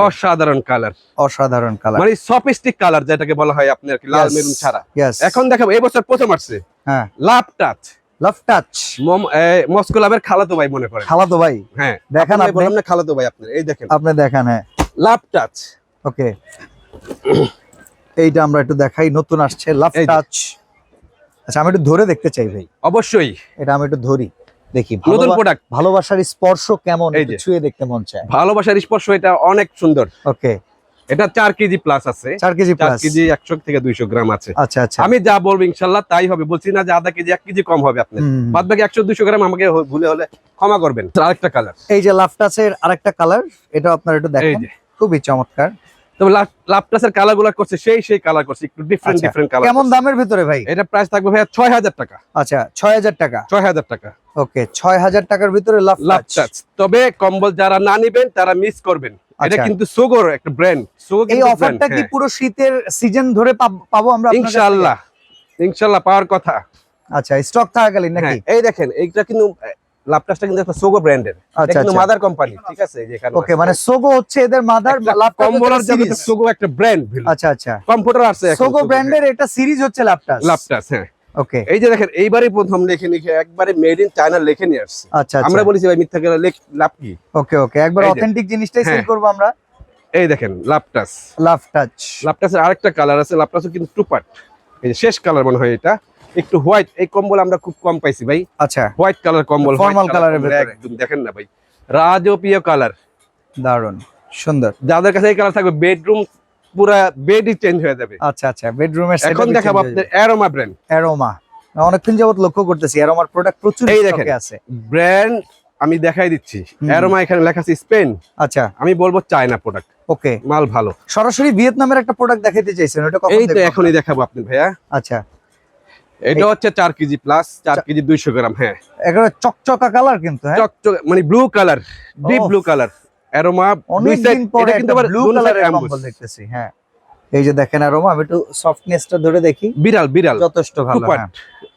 Speaker 1: অসাধারণ কালার
Speaker 2: অসাধারণ কালার
Speaker 1: মানে সফিস্টিক কালার যেটাকে বলা হয় আপনার কি লাল মেরুন ছাড়া। এখন দেখাবো এই বছর প্রথম আসছে।
Speaker 2: হ্যাঁ।
Speaker 1: Love touch
Speaker 2: love touch
Speaker 1: Moscow লাভের খালাতো ভাই মনে করেন।
Speaker 2: খালাতো ভাই?
Speaker 1: হ্যাঁ।
Speaker 2: দেখান আপনি।
Speaker 1: বললাম না খালাতো ভাই আপনার এই দেখেন।
Speaker 2: আপনি দেখান হ্যাঁ।
Speaker 1: লাভ টাচ
Speaker 2: ওকে এইটা আমরা একটু দেখাই নতুন আসছে লাভ টাচ আচ্ছা আমি একটু ধরে দেখতে চাই ভাই।
Speaker 1: অবশ্যই।
Speaker 2: এটা আমি একটু ধরি। দেখি
Speaker 1: নতুন প্রোডাক্ট
Speaker 2: ভালোবাসার স্পর্শ কেমন। ছুঁয়ে দেখতে মন চায়।
Speaker 1: ভালোবাসার স্পর্শ এটা অনেক সুন্দর।
Speaker 2: ওকে।
Speaker 1: এটা চার কেজি প্লাস আছে।
Speaker 2: চার কেজি প্লাস
Speaker 1: কেজি একশো থেকে দুইশো গ্রাম আছে।
Speaker 2: আচ্ছা আচ্ছা।
Speaker 1: আমি যা বলব ইনশাল্লাহ তাই হবে। বলছি না যে আধা কেজি এক কেজি কম হবে আপনার। বাদ বাকি একশো দুইশো গ্রাম আমাকে ভুলে হলে ক্ষমা করবেন। আরেকটা কালার
Speaker 2: এই যে লাভ টাচের আরেকটা কালার এটা আপনার একটু দেখেন। খুবই চমৎকার।
Speaker 1: তবে কালারগুলা করছে সেই সেই কালার করছে একটু ডিফারেন্ট ডিফারেন্ট কালার
Speaker 2: কেমন দামের ভিতরে ভাই?
Speaker 1: এটা প্রাইস থাকবে ভাইয়া ছয় হাজার টাকা।
Speaker 2: আচ্ছা ছয় হাজার টাকা।
Speaker 1: ছয় হাজার টাকা।
Speaker 2: ওকে ছয় হাজার টাকার ভিতরে
Speaker 1: তবে কম্বল যারা না নিবেন তারা মিস করবেন। এটা
Speaker 2: আচ্ছা।
Speaker 1: কিন্তু সোগোর একটা ব্র্যান্ড সোগো
Speaker 2: এই অফারটা কি পুরো শীতের সিজন ধরে পাব- আমরা
Speaker 1: ইনশাআল্লাহ ইনশাআল্লাহ পাওয়ার কথা।
Speaker 2: আচ্ছা স্টক থাকাকালীন নাকি?
Speaker 1: হ্যাঁ, এই দেখেন এইটা কিন্তু লাপটাসটা কিন্তু একটা সোগো ব্র্যান্ডের
Speaker 2: আচ্ছা
Speaker 1: কিন্তু
Speaker 2: আচ্ছা।
Speaker 1: মাদার কোম্পানি ঠিক আছে? এই যে এখানে
Speaker 2: ওকে মানে সোগো হচ্ছে এদের মাদার লাভ
Speaker 1: কম্বলের জগতে সোগো একটা ব্র্যান্ড
Speaker 2: আচ্ছা আচ্ছা।
Speaker 1: কম্পিউটার আছে
Speaker 2: সোগো ব্র্যান্ডের এটা সিরিজ হচ্ছে ল্যাপটাস
Speaker 1: হ্যাঁ, লাপটাস হ্যাঁ।
Speaker 2: ওকে
Speaker 1: এই যে দেখেন এইবারই প্রথম লিখে লিখে একবারে মেড ইন চায়না লিখে নিয়ে আসছে।
Speaker 2: আচ্ছা
Speaker 1: আমরা
Speaker 2: আচ্ছা
Speaker 1: বলেছি ভাই মিথ্যা করে লেখ লাভ কি?
Speaker 2: ওকে ওকে একবার অথেন্টিক জিনিসটাই সেল
Speaker 1: হ্যাঁ।
Speaker 2: করব আমরা।
Speaker 1: এই দেখেন লাভটাস
Speaker 2: লাভ টাচ
Speaker 1: লাভটাসের আরেকটা কালার আছে লাভটাসও কিন্তু টু পার্ট এই যে শেষ কালার মনে হয় এটা। একটু হোয়াইট এই কম্বল আমরা খুব কম পাইছি ভাই।
Speaker 2: আচ্ছা।
Speaker 1: হোয়াইট কালার কম্বল
Speaker 2: এর
Speaker 1: কম্বল, একদম দেখেন না ভাই। রাজকীয় কালার
Speaker 2: দারুণ সুন্দর।
Speaker 1: যাদের কাছে এই কালার থাকবে বেডরুম পুরা বেডই চেঞ্জ হয়ে যাবে।
Speaker 2: আচ্ছা আচ্ছা বেডরুমের
Speaker 1: এখন দেখাবো আপনার অ্যারোমা ব্র্যান্ড
Speaker 2: অ্যারোমা অনেকক্ষণ যাবত লক্ষ্য করতেছি অ্যারোমার প্রোডাক্ট প্রচুর
Speaker 1: এই
Speaker 2: স্টকে
Speaker 1: দেখেন।
Speaker 2: আছে।
Speaker 1: ব্র্যান্ড আমি দেখাই দিচ্ছি। অ্যারোমা এখানে লেখা আছে স্পেন
Speaker 2: আচ্ছা।
Speaker 1: আমি বলব চায়না প্রোডাক্ট
Speaker 2: ওকে
Speaker 1: মাল ভালো।
Speaker 2: সরাসরি ভিয়েতনামের একটা প্রোডাক্ট দেখাইতে চাইছেন ওটা কখন
Speaker 1: এই তো এখনই দেখাবো আপনি ভাইয়া।
Speaker 2: আচ্ছা।
Speaker 1: এটা হচ্ছে কেজি প্লাস কেজি দুইশো গ্রাম হ্যাঁ।
Speaker 2: একেবারে চকচকা কালার কিন্তু হ্যাঁ?
Speaker 1: চকচক মানে blue colour deep blue colour aroma
Speaker 2: পরে
Speaker 1: কিন্তু আবার
Speaker 2: ব্লু কালারের। দেখতেছি হ্যাঁ। এই যে দেখেন অ্যারোমা আমি একটু সফটনেসটা ধরে দেখি।
Speaker 1: বিড়াল বিড়াল।
Speaker 2: যথেষ্ট ভালো হ্যাঁ।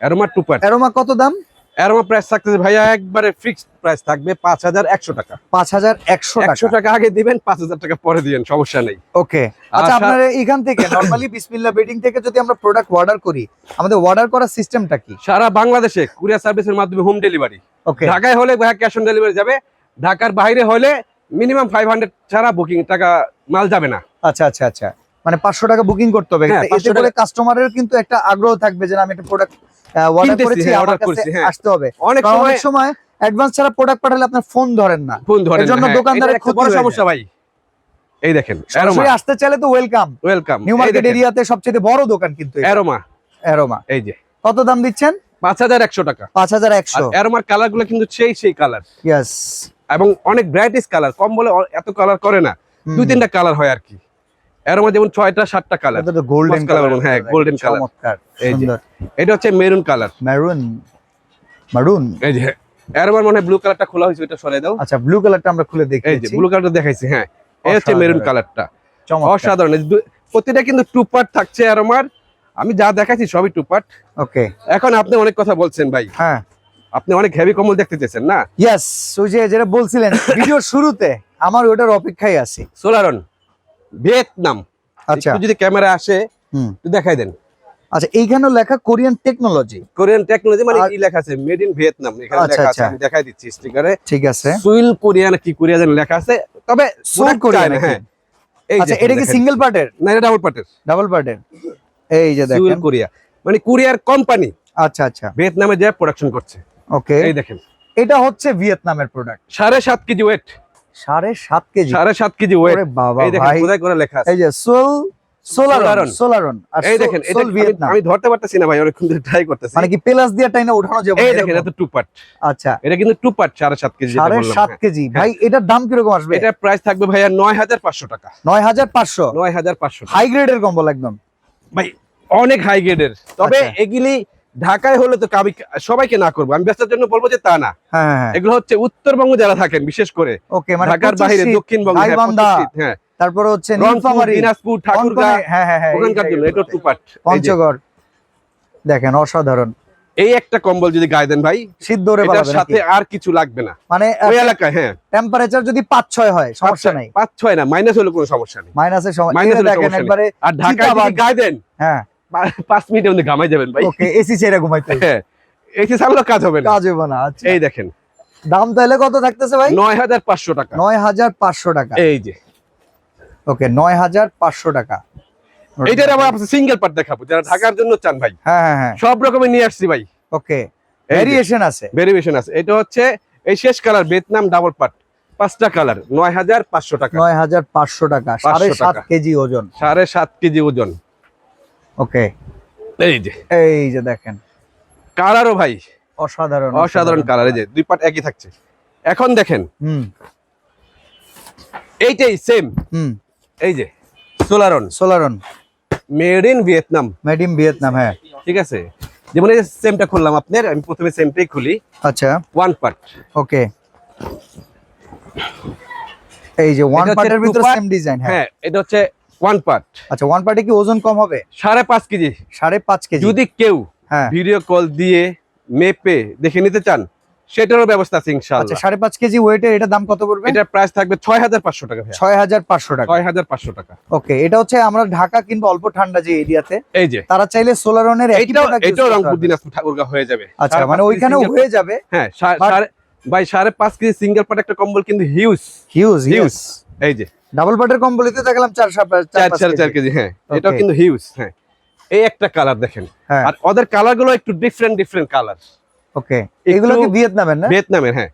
Speaker 1: অ্যারোমা টুপার
Speaker 2: অ্যারোমা কত দাম?
Speaker 1: অ্যারোমা প্রাইস থাকতেছে ভাইয়া একবারে ফিক্সড প্রাইস থাকবে পাঁচ হাজার একশো টাকা।
Speaker 2: পাঁচ হাজার একশো
Speaker 1: একশো
Speaker 2: টাকা
Speaker 1: আগে দিবেন পাঁচ হাজার টাকা পরে দিবেন সমস্যা নেই।
Speaker 2: ওকে। আচ্ছা আপনার এখান থেকে নরমালি বিসমিল্লাহ বেডিং থেকে যদি আমরা প্রোডাক্ট অর্ডার করি আমাদের অর্ডার করার সিস্টেমটা কি?
Speaker 1: সারা বাংলাদেশে কুরিয়ার সার্ভিসের মাধ্যমে হোম ডেলিভারি
Speaker 2: ওকে।
Speaker 1: ঢাকায় হলে ভাইয়া ক্যাশ অন ডেলিভারি যাবে ঢাকার বাইরে হলে মিনিমাম ফাইভ হান্ড্রেড ছাড়া বুকিং টাকা মাল যাবে না।
Speaker 2: আচ্ছা আচ্ছা আচ্ছা। মানে পাঁচশো টাকা বুকিং করতে হবে।
Speaker 1: হ্যাঁ,
Speaker 2: এতে করে কাস্টমারের কিন্তু একটা আগ্রহ থাকবে যে আমি একটা প্রোডাক্ট অর্ডার করেছি
Speaker 1: হ্যাঁ,
Speaker 2: আমার কাছে
Speaker 1: হ্যাঁ।
Speaker 2: আসতে হবে।
Speaker 1: অনেক সময়
Speaker 2: সময় অ্যাডভান্স ছাড়া প্রোডাক্ট পাঠালে আপনার ফোন ধরেন না।
Speaker 1: ফোন ধরেন
Speaker 2: জন্য দোকানদারের ক্ষতি
Speaker 1: বড় সমস্যা ভাই। এই দেখেন
Speaker 2: সরাসরি আসতে চাইলে তো ওয়েলকাম
Speaker 1: ওয়েলকাম
Speaker 2: নিউ মার্কেট এরিয়াতে সবচেয়ে বড় দোকান কিন্তু
Speaker 1: অ্যারোমা
Speaker 2: অ্যারোমা
Speaker 1: এই যে।
Speaker 2: কত দাম দিচ্ছেন?
Speaker 1: পাঁচ হাজার একশো টাকা।
Speaker 2: পাঁচ হাজার
Speaker 1: আর
Speaker 2: একশো।
Speaker 1: অ্যারোমার কালারগুলো কিন্তু সেই সেই কালার
Speaker 2: ইয়াস
Speaker 1: এবং অনেক ব্রাইটিস কালার কম বলে এত কালার করে না। দুই তিনটা কালার হয় আর কি। অ্যারোমা যেমন ছয়টা সাতটা কালার
Speaker 2: গোল্ডেন
Speaker 1: colour, হ্যাঁ, এই যে। এটা হচ্ছে মেরুন কালার
Speaker 2: মেরুন মারুন
Speaker 1: এই যে মনে হয় ব্লু কালারটা খোলা হয়েছে সরাই দাও।
Speaker 2: আচ্ছা ব্লু কালারটা আমরা খুলে
Speaker 1: এই যে ব্লু কালারটা দেখাইছি হ্যাঁ। এই হচ্ছে। মেরুন কালারটা অসাধারণ। প্রতিটা কিন্তু টু পার্ট থাকছে অ্যারোমার আমি যা দেখাচ্ছি সবই টু পার্ট
Speaker 2: ওকে
Speaker 1: এখন আপনি অনেক কথা বলছেন ভাই।
Speaker 2: হ্যাঁ।
Speaker 1: আপনি অনেক হেভি কম্বল দেখতে চেয়েছেন না?
Speaker 2: ইয়েস ওই যে যেটা বলছিলেন ভিডিওর শুরুতে আমার ওটার অপেক্ষায় আছে।
Speaker 1: Solaron Vietnam.
Speaker 2: আচ্ছা।
Speaker 1: যদি ক্যামেরা আসে দেখাই দেন।
Speaker 2: আচ্ছা এইখানে লেখা কোরিয়ান টেকনোলজি।
Speaker 1: কোরিয়ান টেকনোলজি মানে কি লেখা আছে মেড ইন ভিয়েতনাম এখানে
Speaker 2: আচ্ছা,
Speaker 1: লেখা আছে
Speaker 2: আচ্ছা।
Speaker 1: আমি দেখাই দিচ্ছি স্টিকারে।
Speaker 2: ঠিক আছে।
Speaker 1: সুইল কোরিয়ান কি কোরিয়া যেন লেখা আছে তবে
Speaker 2: সুইল
Speaker 1: product
Speaker 2: কোরিয়া
Speaker 1: চায়না,
Speaker 2: নাকি?
Speaker 1: হ্যাঁ। এই
Speaker 2: আচ্ছা এটা কি। সিঙ্গেল পার্টের?
Speaker 1: না এটা ডাবল পার্টের।
Speaker 2: ডাবল পার্টের। এই যে দেখেন।
Speaker 1: সুইল কোরিয়া। মানে কোরিয়ার কোম্পানি
Speaker 2: আচ্ছা আচ্ছা।
Speaker 1: ভিয়েতনামে যে প্রোডাকশন করছে।
Speaker 2: ওকে
Speaker 1: এই দেখেন।
Speaker 2: এটা হচ্ছে ভিয়েতনামের প্রোডাক্ট
Speaker 1: সাড়ে সাত কেজি ওয়েট
Speaker 2: সাড়ে সাত কেজি।
Speaker 1: সাড়ে সাত কেজি ওয়েট
Speaker 2: বাবা
Speaker 1: এই দেখেন
Speaker 2: ভাই।
Speaker 1: খোদাই করে লেখা
Speaker 2: এই যে সোল সোলারন
Speaker 1: সোলারন।
Speaker 2: সোলারন।
Speaker 1: এই দেখেন এটা আমি- ধরতে পারতেছি না ভাই অনেকক্ষণ ধরে ট্রাই করতেছি।
Speaker 2: মানে কি প্লাস দিয়ে টাইনা উঠানো যাবে?
Speaker 1: এই দেখেন এটা টু পার্ট
Speaker 2: আচ্ছা।
Speaker 1: এটা কিন্তু টু পার্ট কেজি যেটা বললাম,
Speaker 2: সাত
Speaker 1: হ্যাঁ।
Speaker 2: কেজি। ভাই এটার দাম আসবে?
Speaker 1: এটার প্রাইস থাকবে ভাইয়া নয় হাজার পাঁচশো টাকা।
Speaker 2: নয় হাজার পাঁচশো?
Speaker 1: নয় হাজার পাঁচশো
Speaker 2: হাই গ্রেডের কম্বল একদম।
Speaker 1: ভাই অনেক হাই গ্রেডের তবে
Speaker 2: আচ্ছা।
Speaker 1: এগুলি ঢাকায় হলে তো আমি সবাইকে না করব। আমি ব্যস্তার জন্য বলব যে তা না।
Speaker 2: হ্যাঁ হ্যাঁ, হ্যাঁ।
Speaker 1: এগুলো হচ্ছে উত্তরবঙ্গ যারা থাকেন বিশেষ করে
Speaker 2: মানে
Speaker 1: ঢাকার বাইরে দক্ষিণবঙ্গ হ্যাঁ,
Speaker 2: তারপরে হচ্ছে
Speaker 1: দিনাজপুর ঠাকুরগাঁ
Speaker 2: কনকনে, এই
Speaker 1: ওখানকার জন্য এটা টু পার্ট
Speaker 2: পঞ্চগড়। দেখেন অসাধারণ।
Speaker 1: এই একটা কম্বল যদি গায়ে দেন ভাই
Speaker 2: শীত দৌড়ে পালাবে
Speaker 1: সাথে আর কিছু লাগবে না।
Speaker 2: মানে
Speaker 1: ওই এলাকায় হ্যাঁ।
Speaker 2: টেম্পারেচার যদি পাঁচ ছয় হয় সমস্যা নাই।
Speaker 1: পাঁচ ছয় না মাইনাস হলে কোনো সমস্যা নেই।
Speaker 2: মাইনাসের এটা
Speaker 1: হলে
Speaker 2: দেখেন
Speaker 1: সমস্যা
Speaker 2: একবারে
Speaker 1: আর ঢাকায় যদি গায়ে দেন
Speaker 2: হ্যাঁ।
Speaker 1: পাঁচ মিনিটের মধ্যে ঘামাই যাবেন ভাই।
Speaker 2: ওকে এসি ছেড়ে ঘুমাইতে
Speaker 1: হ্যাঁ এসে চালানো কাজ হবে না।
Speaker 2: কাজ হবে না আচ্ছা।
Speaker 1: এই দেখেন।
Speaker 2: দাম তাহলে কত থাকতেছে ভাই?
Speaker 1: নয় হাজার পাঁচশো টাকা।
Speaker 2: নয় হাজার পাঁচশো টাকা।
Speaker 1: এই যে।
Speaker 2: ওকে নয় হাজার পাঁচশো টাকা।
Speaker 1: এইটার আবার সিঙ্গেল পার্ট দেখাবো। যারা ঢাকার জন্য চান ভাই।
Speaker 2: হ্যাঁ হ্যাঁ হ্যাঁ।
Speaker 1: সব রকমের নিয়ে আসছি ভাই।
Speaker 2: ওকে ভেরিয়েশন আছে।
Speaker 1: ভেরিয়েশন আছে। এটা হচ্ছে এই শেষ কালার ভিয়েতনাম ডাবল পার্ট পাঁচটা কালার নয় হাজার পাঁচশো টাকা।
Speaker 2: নয় হাজার পাঁচশো টাকা
Speaker 1: 500
Speaker 2: সাড়ে সাত কেজি ওজন।
Speaker 1: সাড়ে সাত কেজি ওজন।
Speaker 2: ওকে
Speaker 1: এই যে।
Speaker 2: এই যে দেখেন।
Speaker 1: কালারও ভাই।
Speaker 2: অসাধারণ।
Speaker 1: অসাধারণ কালার এই যে দুই পার্ট একই থাকছে। এখন দেখেন।
Speaker 2: হুম।
Speaker 1: এইটাই সেম
Speaker 2: হুম।
Speaker 1: এই যে Solaron
Speaker 2: Solaron
Speaker 1: made in Vietnam
Speaker 2: made in Vietnam হ্যাঁ।
Speaker 1: ঠিক আছে? যেমন এই সেমটা খুললাম আপনার আমি প্রথমে সেমটাই খুলি।
Speaker 2: আচ্ছা।
Speaker 1: ওয়ান পার্ট
Speaker 2: ওকে এই যে ওয়ান পার্টের ভিতরে সেম ডিজাইন হ্যাঁ।
Speaker 1: হ্যাঁ এটা হচ্ছে ওয়ান পার্ট
Speaker 2: আচ্ছা ওয়ান পার্টে কি ওজন কম হবে?
Speaker 1: সাড়ে পাঁচ কেজি।
Speaker 2: সাড়ে পাঁচ কেজি।
Speaker 1: যদি কেউ
Speaker 2: হ্যাঁ।
Speaker 1: ভিডিও কল দিয়ে মেপে দেখে নিতে চান সেটারও ব্যবস্থা আছে
Speaker 2: আচ্ছা
Speaker 1: ইনশাআল্লাহ
Speaker 2: সাড়ে পাঁচ কেজি ওয়েটের এটা দাম কত পড়বে?
Speaker 1: এটার প্রাইস থাকবে ছয় হাজার পাঁচশো টাকা
Speaker 2: ছয় হাজার পাঁচশো টাকা।
Speaker 1: ছয় হাজার পাঁচশো টাকা।
Speaker 2: ওকে এটা হচ্ছে আমরা ঢাকা কিংবা অল্প ঠান্ডা যে এরিয়াতে
Speaker 1: এই যে।
Speaker 2: তারা চাইলে সোলারনের
Speaker 1: এটাও রংপুর দিনাজপুর ঠাকুরগা হয়ে যাবে।
Speaker 2: আচ্ছা মানে ওইখানেও হয়ে যাবে।
Speaker 1: হ্যাঁ ভাই সাড়ে পাঁচ কেজি সিঙ্গেল পাট একটা কম্বল কিন্তু হিউজ
Speaker 2: হিউজ
Speaker 1: হিউজ এই যে।
Speaker 2: ডাবল পাটের কম্বলিতে দেখলাম চার
Speaker 1: চার সাড়ে চার কেজি। হ্যাঁ এটাও কিন্তু হিউজ হ্যাঁ। এই একটা কালার দেখেন।
Speaker 2: হ্যাঁ।
Speaker 1: আর ওদের কালারগুলো একটু ডিফারেন্ট ডিফারেন্ট কালার
Speaker 2: ওকে এগুলো কি ভিয়েতনামের না?
Speaker 1: ভিয়েতনামের হ্যাঁ।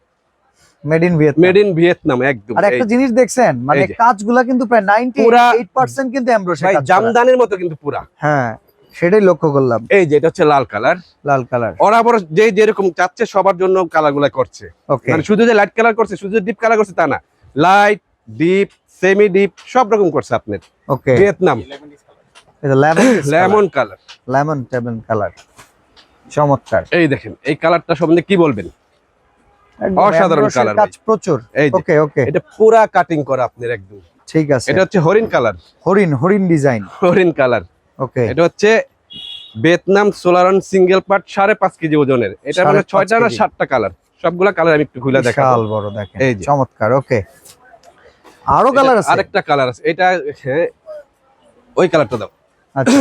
Speaker 2: Made in Vietnam
Speaker 1: made in Vietnam একদম।
Speaker 2: আর একটা জিনিস দেখছেন মানে
Speaker 1: যে।
Speaker 2: কিন্তু প্রায়
Speaker 1: পুরা-
Speaker 2: 98% কিন্তু এমব্রয়ডারি
Speaker 1: ভাই জামদানির মতো কিন্তু পুরা।
Speaker 2: হ্যাঁ সেটাই লক্ষ্য করলাম।
Speaker 1: এই যে এটা হচ্ছে লাল কালার
Speaker 2: লাল কালার
Speaker 1: ওরা আবার যে যেরকম চাচ্ছে সবার জন্য কালারগুলা করছে। মানে শুধু যে লাইট কালার করছে শুধু ডিপ কালার করছে তা না। লাইট ডিপ সেমি ডিপ সব রকম করছে আপনার।
Speaker 2: ওকে
Speaker 1: ভিয়েতনাম
Speaker 2: এটা লেমন
Speaker 1: লেমন কালার
Speaker 2: লেমন টেবন কালার চমৎকার।
Speaker 1: এই দেখেন এই কালারটা সম্বন্ধে কি বলবেন? অসাধারণ কালার
Speaker 2: কাজ প্রচুর। ওকে ওকে
Speaker 1: এটা পুরা কাটিং করা আপনার একদম।
Speaker 2: ঠিক আছে।
Speaker 1: এটা হচ্ছে হরিণ কালার
Speaker 2: হরিণ হরিণ ডিজাইন
Speaker 1: হরিণ কালার
Speaker 2: ওকে
Speaker 1: এটা হচ্ছে ভিয়েতনাম সোলারন সিঙ্গেল পার্ট সাড়ে পাঁচ কেজি ওজনের। এটা মানে ছয়টা না। সাতটা কালার সবগুলা কালার আমি একটু খুলে দেখাবো।
Speaker 2: বড় দেখেন।
Speaker 1: এই
Speaker 2: চমৎকার ওকে
Speaker 1: আরও
Speaker 2: কালার আছে?
Speaker 1: আরেকটা কালার আছে। এটা হ্যাঁ ওই কালারটা দাও।
Speaker 2: আচ্ছা।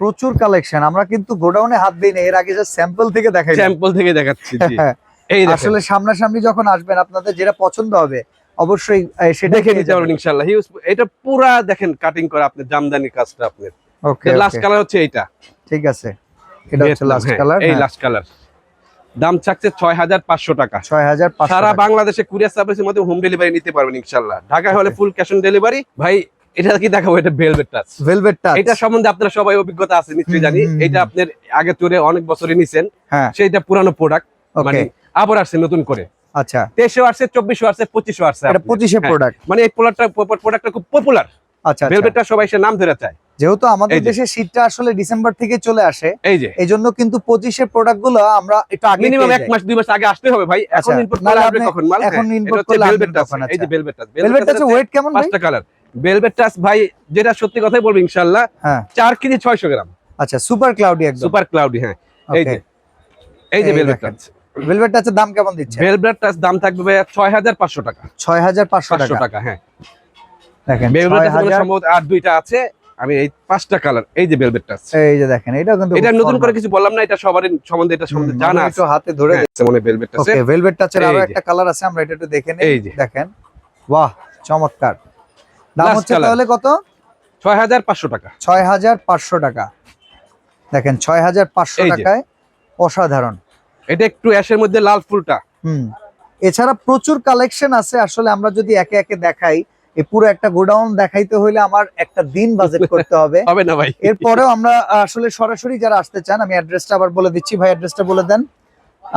Speaker 2: প্রচুর কালেকশন আমরা কিন্তু গোডাউনে হাত দিই না এর আগে যে স্যাম্পল থেকে দেখাই
Speaker 1: স্যাম্পল থেকে দেখাচ্ছি জি। এই
Speaker 2: আসলে সামনাসামনি যখন আসবেন আপনাদের যেটা পছন্দ হবে অবশ্যই সেটা
Speaker 1: দেখে নিতে পারবেন ইনশাআল্লাহ। হিউজ এটা পুরা দেখেন কাটিং করা আপনি জামদানি কাজটা আপনার।
Speaker 2: ওকে
Speaker 1: লাস্ট কালার হচ্ছে এইটা।
Speaker 2: ঠিক আছে। এটা হচ্ছে লাস্ট
Speaker 1: হ্যাঁ,
Speaker 2: কালার
Speaker 1: এই লাস্ট কালার দাম থাকছে ছয় হাজার পাঁচশো টাকা।
Speaker 2: ছয় হাজার
Speaker 1: সারা বাংলাদেশে কুরিয়ার সার্ভিসের মধ্যে হোম ডেলিভারি নিতে পারবেন ইনশাল্লাহ ঢাকা হলে ফুল ক্যাশ অন ডেলিভারি ভাই এটা কি দেখাবো? এটা ভেলভেট টাচ
Speaker 2: ভেলভেট টাচ
Speaker 1: এটা সম্বন্ধে আপনারা সবাই অভিজ্ঞতা আছে নিশ্চয়ই জানি। এটা আপনার আগে চলে অনেক বছরই নিছেন।
Speaker 2: হ্যাঁ।
Speaker 1: সেইটা পুরানো প্রোডাক্ট মানে আবার আসছে নতুন করে।
Speaker 2: আচ্ছা।
Speaker 1: তেইশে আসছে চব্বিশে আসছে পঁচিশে আসছে।
Speaker 2: পঁচিশে প্রোডাক্ট
Speaker 1: মানে এই প্রোডাক্টটা প্রোডাক্টটা খুব পপুলার
Speaker 2: আচ্ছা আচ্ছা।
Speaker 1: ভেলভেটটা সবাই সে নাম ধরে চায়।
Speaker 2: যেহেতু আমাদের দেশে শীতটা আসলে ডিসেম্বর থেকে চলে আসে
Speaker 1: এই যে।
Speaker 2: এই জন্য কিন্তু পঁচিশের প্রোডাক্টগুলো আমরা একটু আগে
Speaker 1: মিনিমাম এক মাস দুই মাস আগে আসতে হবে ভাই। এখন
Speaker 2: আচ্ছা,
Speaker 1: ইনপুট
Speaker 2: নাহলে
Speaker 1: করলে আসবে কখন? মাল
Speaker 2: এখন
Speaker 1: হ্যাঁ,
Speaker 2: করলে
Speaker 1: ভেলভেট টাচ? এই যে। ভেলভেট টাচ
Speaker 2: ভেলভেট ওয়েট কেমন ভাই?
Speaker 1: পাঁচটা কালার ভেলভেট টাচ ভাই যেটা সত্যি কথাই বলব ইনশাআল্লাহ
Speaker 2: হ্যাঁ।
Speaker 1: চার কেজি ছয়শো গ্রাম।
Speaker 2: আচ্ছা সুপার ক্লাউডি একদম।
Speaker 1: সুপার ক্লাউডি হ্যাঁ। এই যে। এই যে ভেলভেট। টাচ
Speaker 2: ভেলভেট টাচের দাম কেমন দিচ্ছে?
Speaker 1: ভেলভেট টাচ দাম থাকবে ভাই ছয় হাজার পাঁচশো টাকা।
Speaker 2: ছয় হাজার পাঁচশো
Speaker 1: পাঁচশো
Speaker 2: টাকা
Speaker 1: টাকা হ্যাঁ।
Speaker 2: দেখেন
Speaker 1: ভেলভেট টাচ সম্ভবত আর দুইটা আছে। আমি এই পাঁচটা কালার এই যে ভেলভেট টাচ
Speaker 2: এই যে দেখেন এটা কিন্তু
Speaker 1: এটা নতুন করে কিছু বললাম না এটা সবার সম্বন্ধে এটা সম্বন্ধে জানা আছে।
Speaker 2: একটু হাতে ধরে
Speaker 1: হ্যাঁ, মনে ভেলভেট টাচে
Speaker 2: ওকে ভেলভেট টাচের
Speaker 1: এই আরও
Speaker 2: একটা কালার আছে আমরা এটা একটু দেখে নিই।
Speaker 1: এই যে।
Speaker 2: দেখেন। বাহ চমৎকার। দাম হচ্ছে তাহলে কত?
Speaker 1: ছয় হাজার পাঁচশো টাকা।
Speaker 2: ছয় হাজার পাঁচশো টাকা। দেখেন ছয় হাজার পাঁচশো
Speaker 1: এই যে।
Speaker 2: টাকায় অসাধারণ।
Speaker 1: এটা একটু অ্যাশের মধ্যে লাল ফুলটা।
Speaker 2: হুম। এছাড়া প্রচুর কালেকশন আছে আসলে আমরা যদি একে একে দেখাই এই পুরো একটা গোডাউন দেখাইতে হইলে আমার একটা দিন বাজেট করতে হবে।
Speaker 1: হবে না ভাই।
Speaker 2: এরপরেও আমরা আসলে সরাসরি যারা আসতে চান আমি অ্যাড্রেসটা আবার বলে দিচ্ছি। ভাই অ্যাড্রেসটা বলে দেন।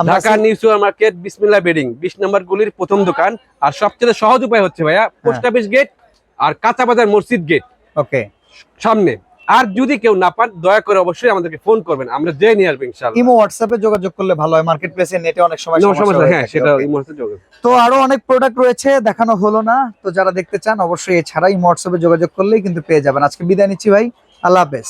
Speaker 1: Dhaka new super market Bismillah bedding বিশ নম্বর গুলির প্রথম দোকান। আর সবচেয়ে সহজ উপায় হচ্ছে ভাইয়া পোস্ট অফিস গেট আর কাঁচা বাজার মসজিদ গেট
Speaker 2: ওকে
Speaker 1: সামনে। আর যদি কেউ না পান দয়া করে অবশ্যই আমাদেরকে ফোন করবেন। আমরা যে নিয়ে আসব ইনশাআল্লাহ।
Speaker 2: ইমো হোয়াটসঅ্যাপে যোগাযোগ করলে ভালো হয় মার্কেট প্লেসে নেটে অনেক সময় সমস্যা হয়
Speaker 1: হ্যাঁ সেটা
Speaker 2: ইমো
Speaker 1: এই যোগাযোগ।
Speaker 2: তো আরও অনেক প্রোডাক্ট রয়েছে দেখানো হলো না। তো যারা দেখতে চান অবশ্যই এছাড়া ইমো হোয়াটসঅ্যাপে যোগাযোগ করলেই কিন্তু পেয়ে যাবেন। আজকে বিদায় নিচ্ছি ভাই আল্লাহ হাফেজ।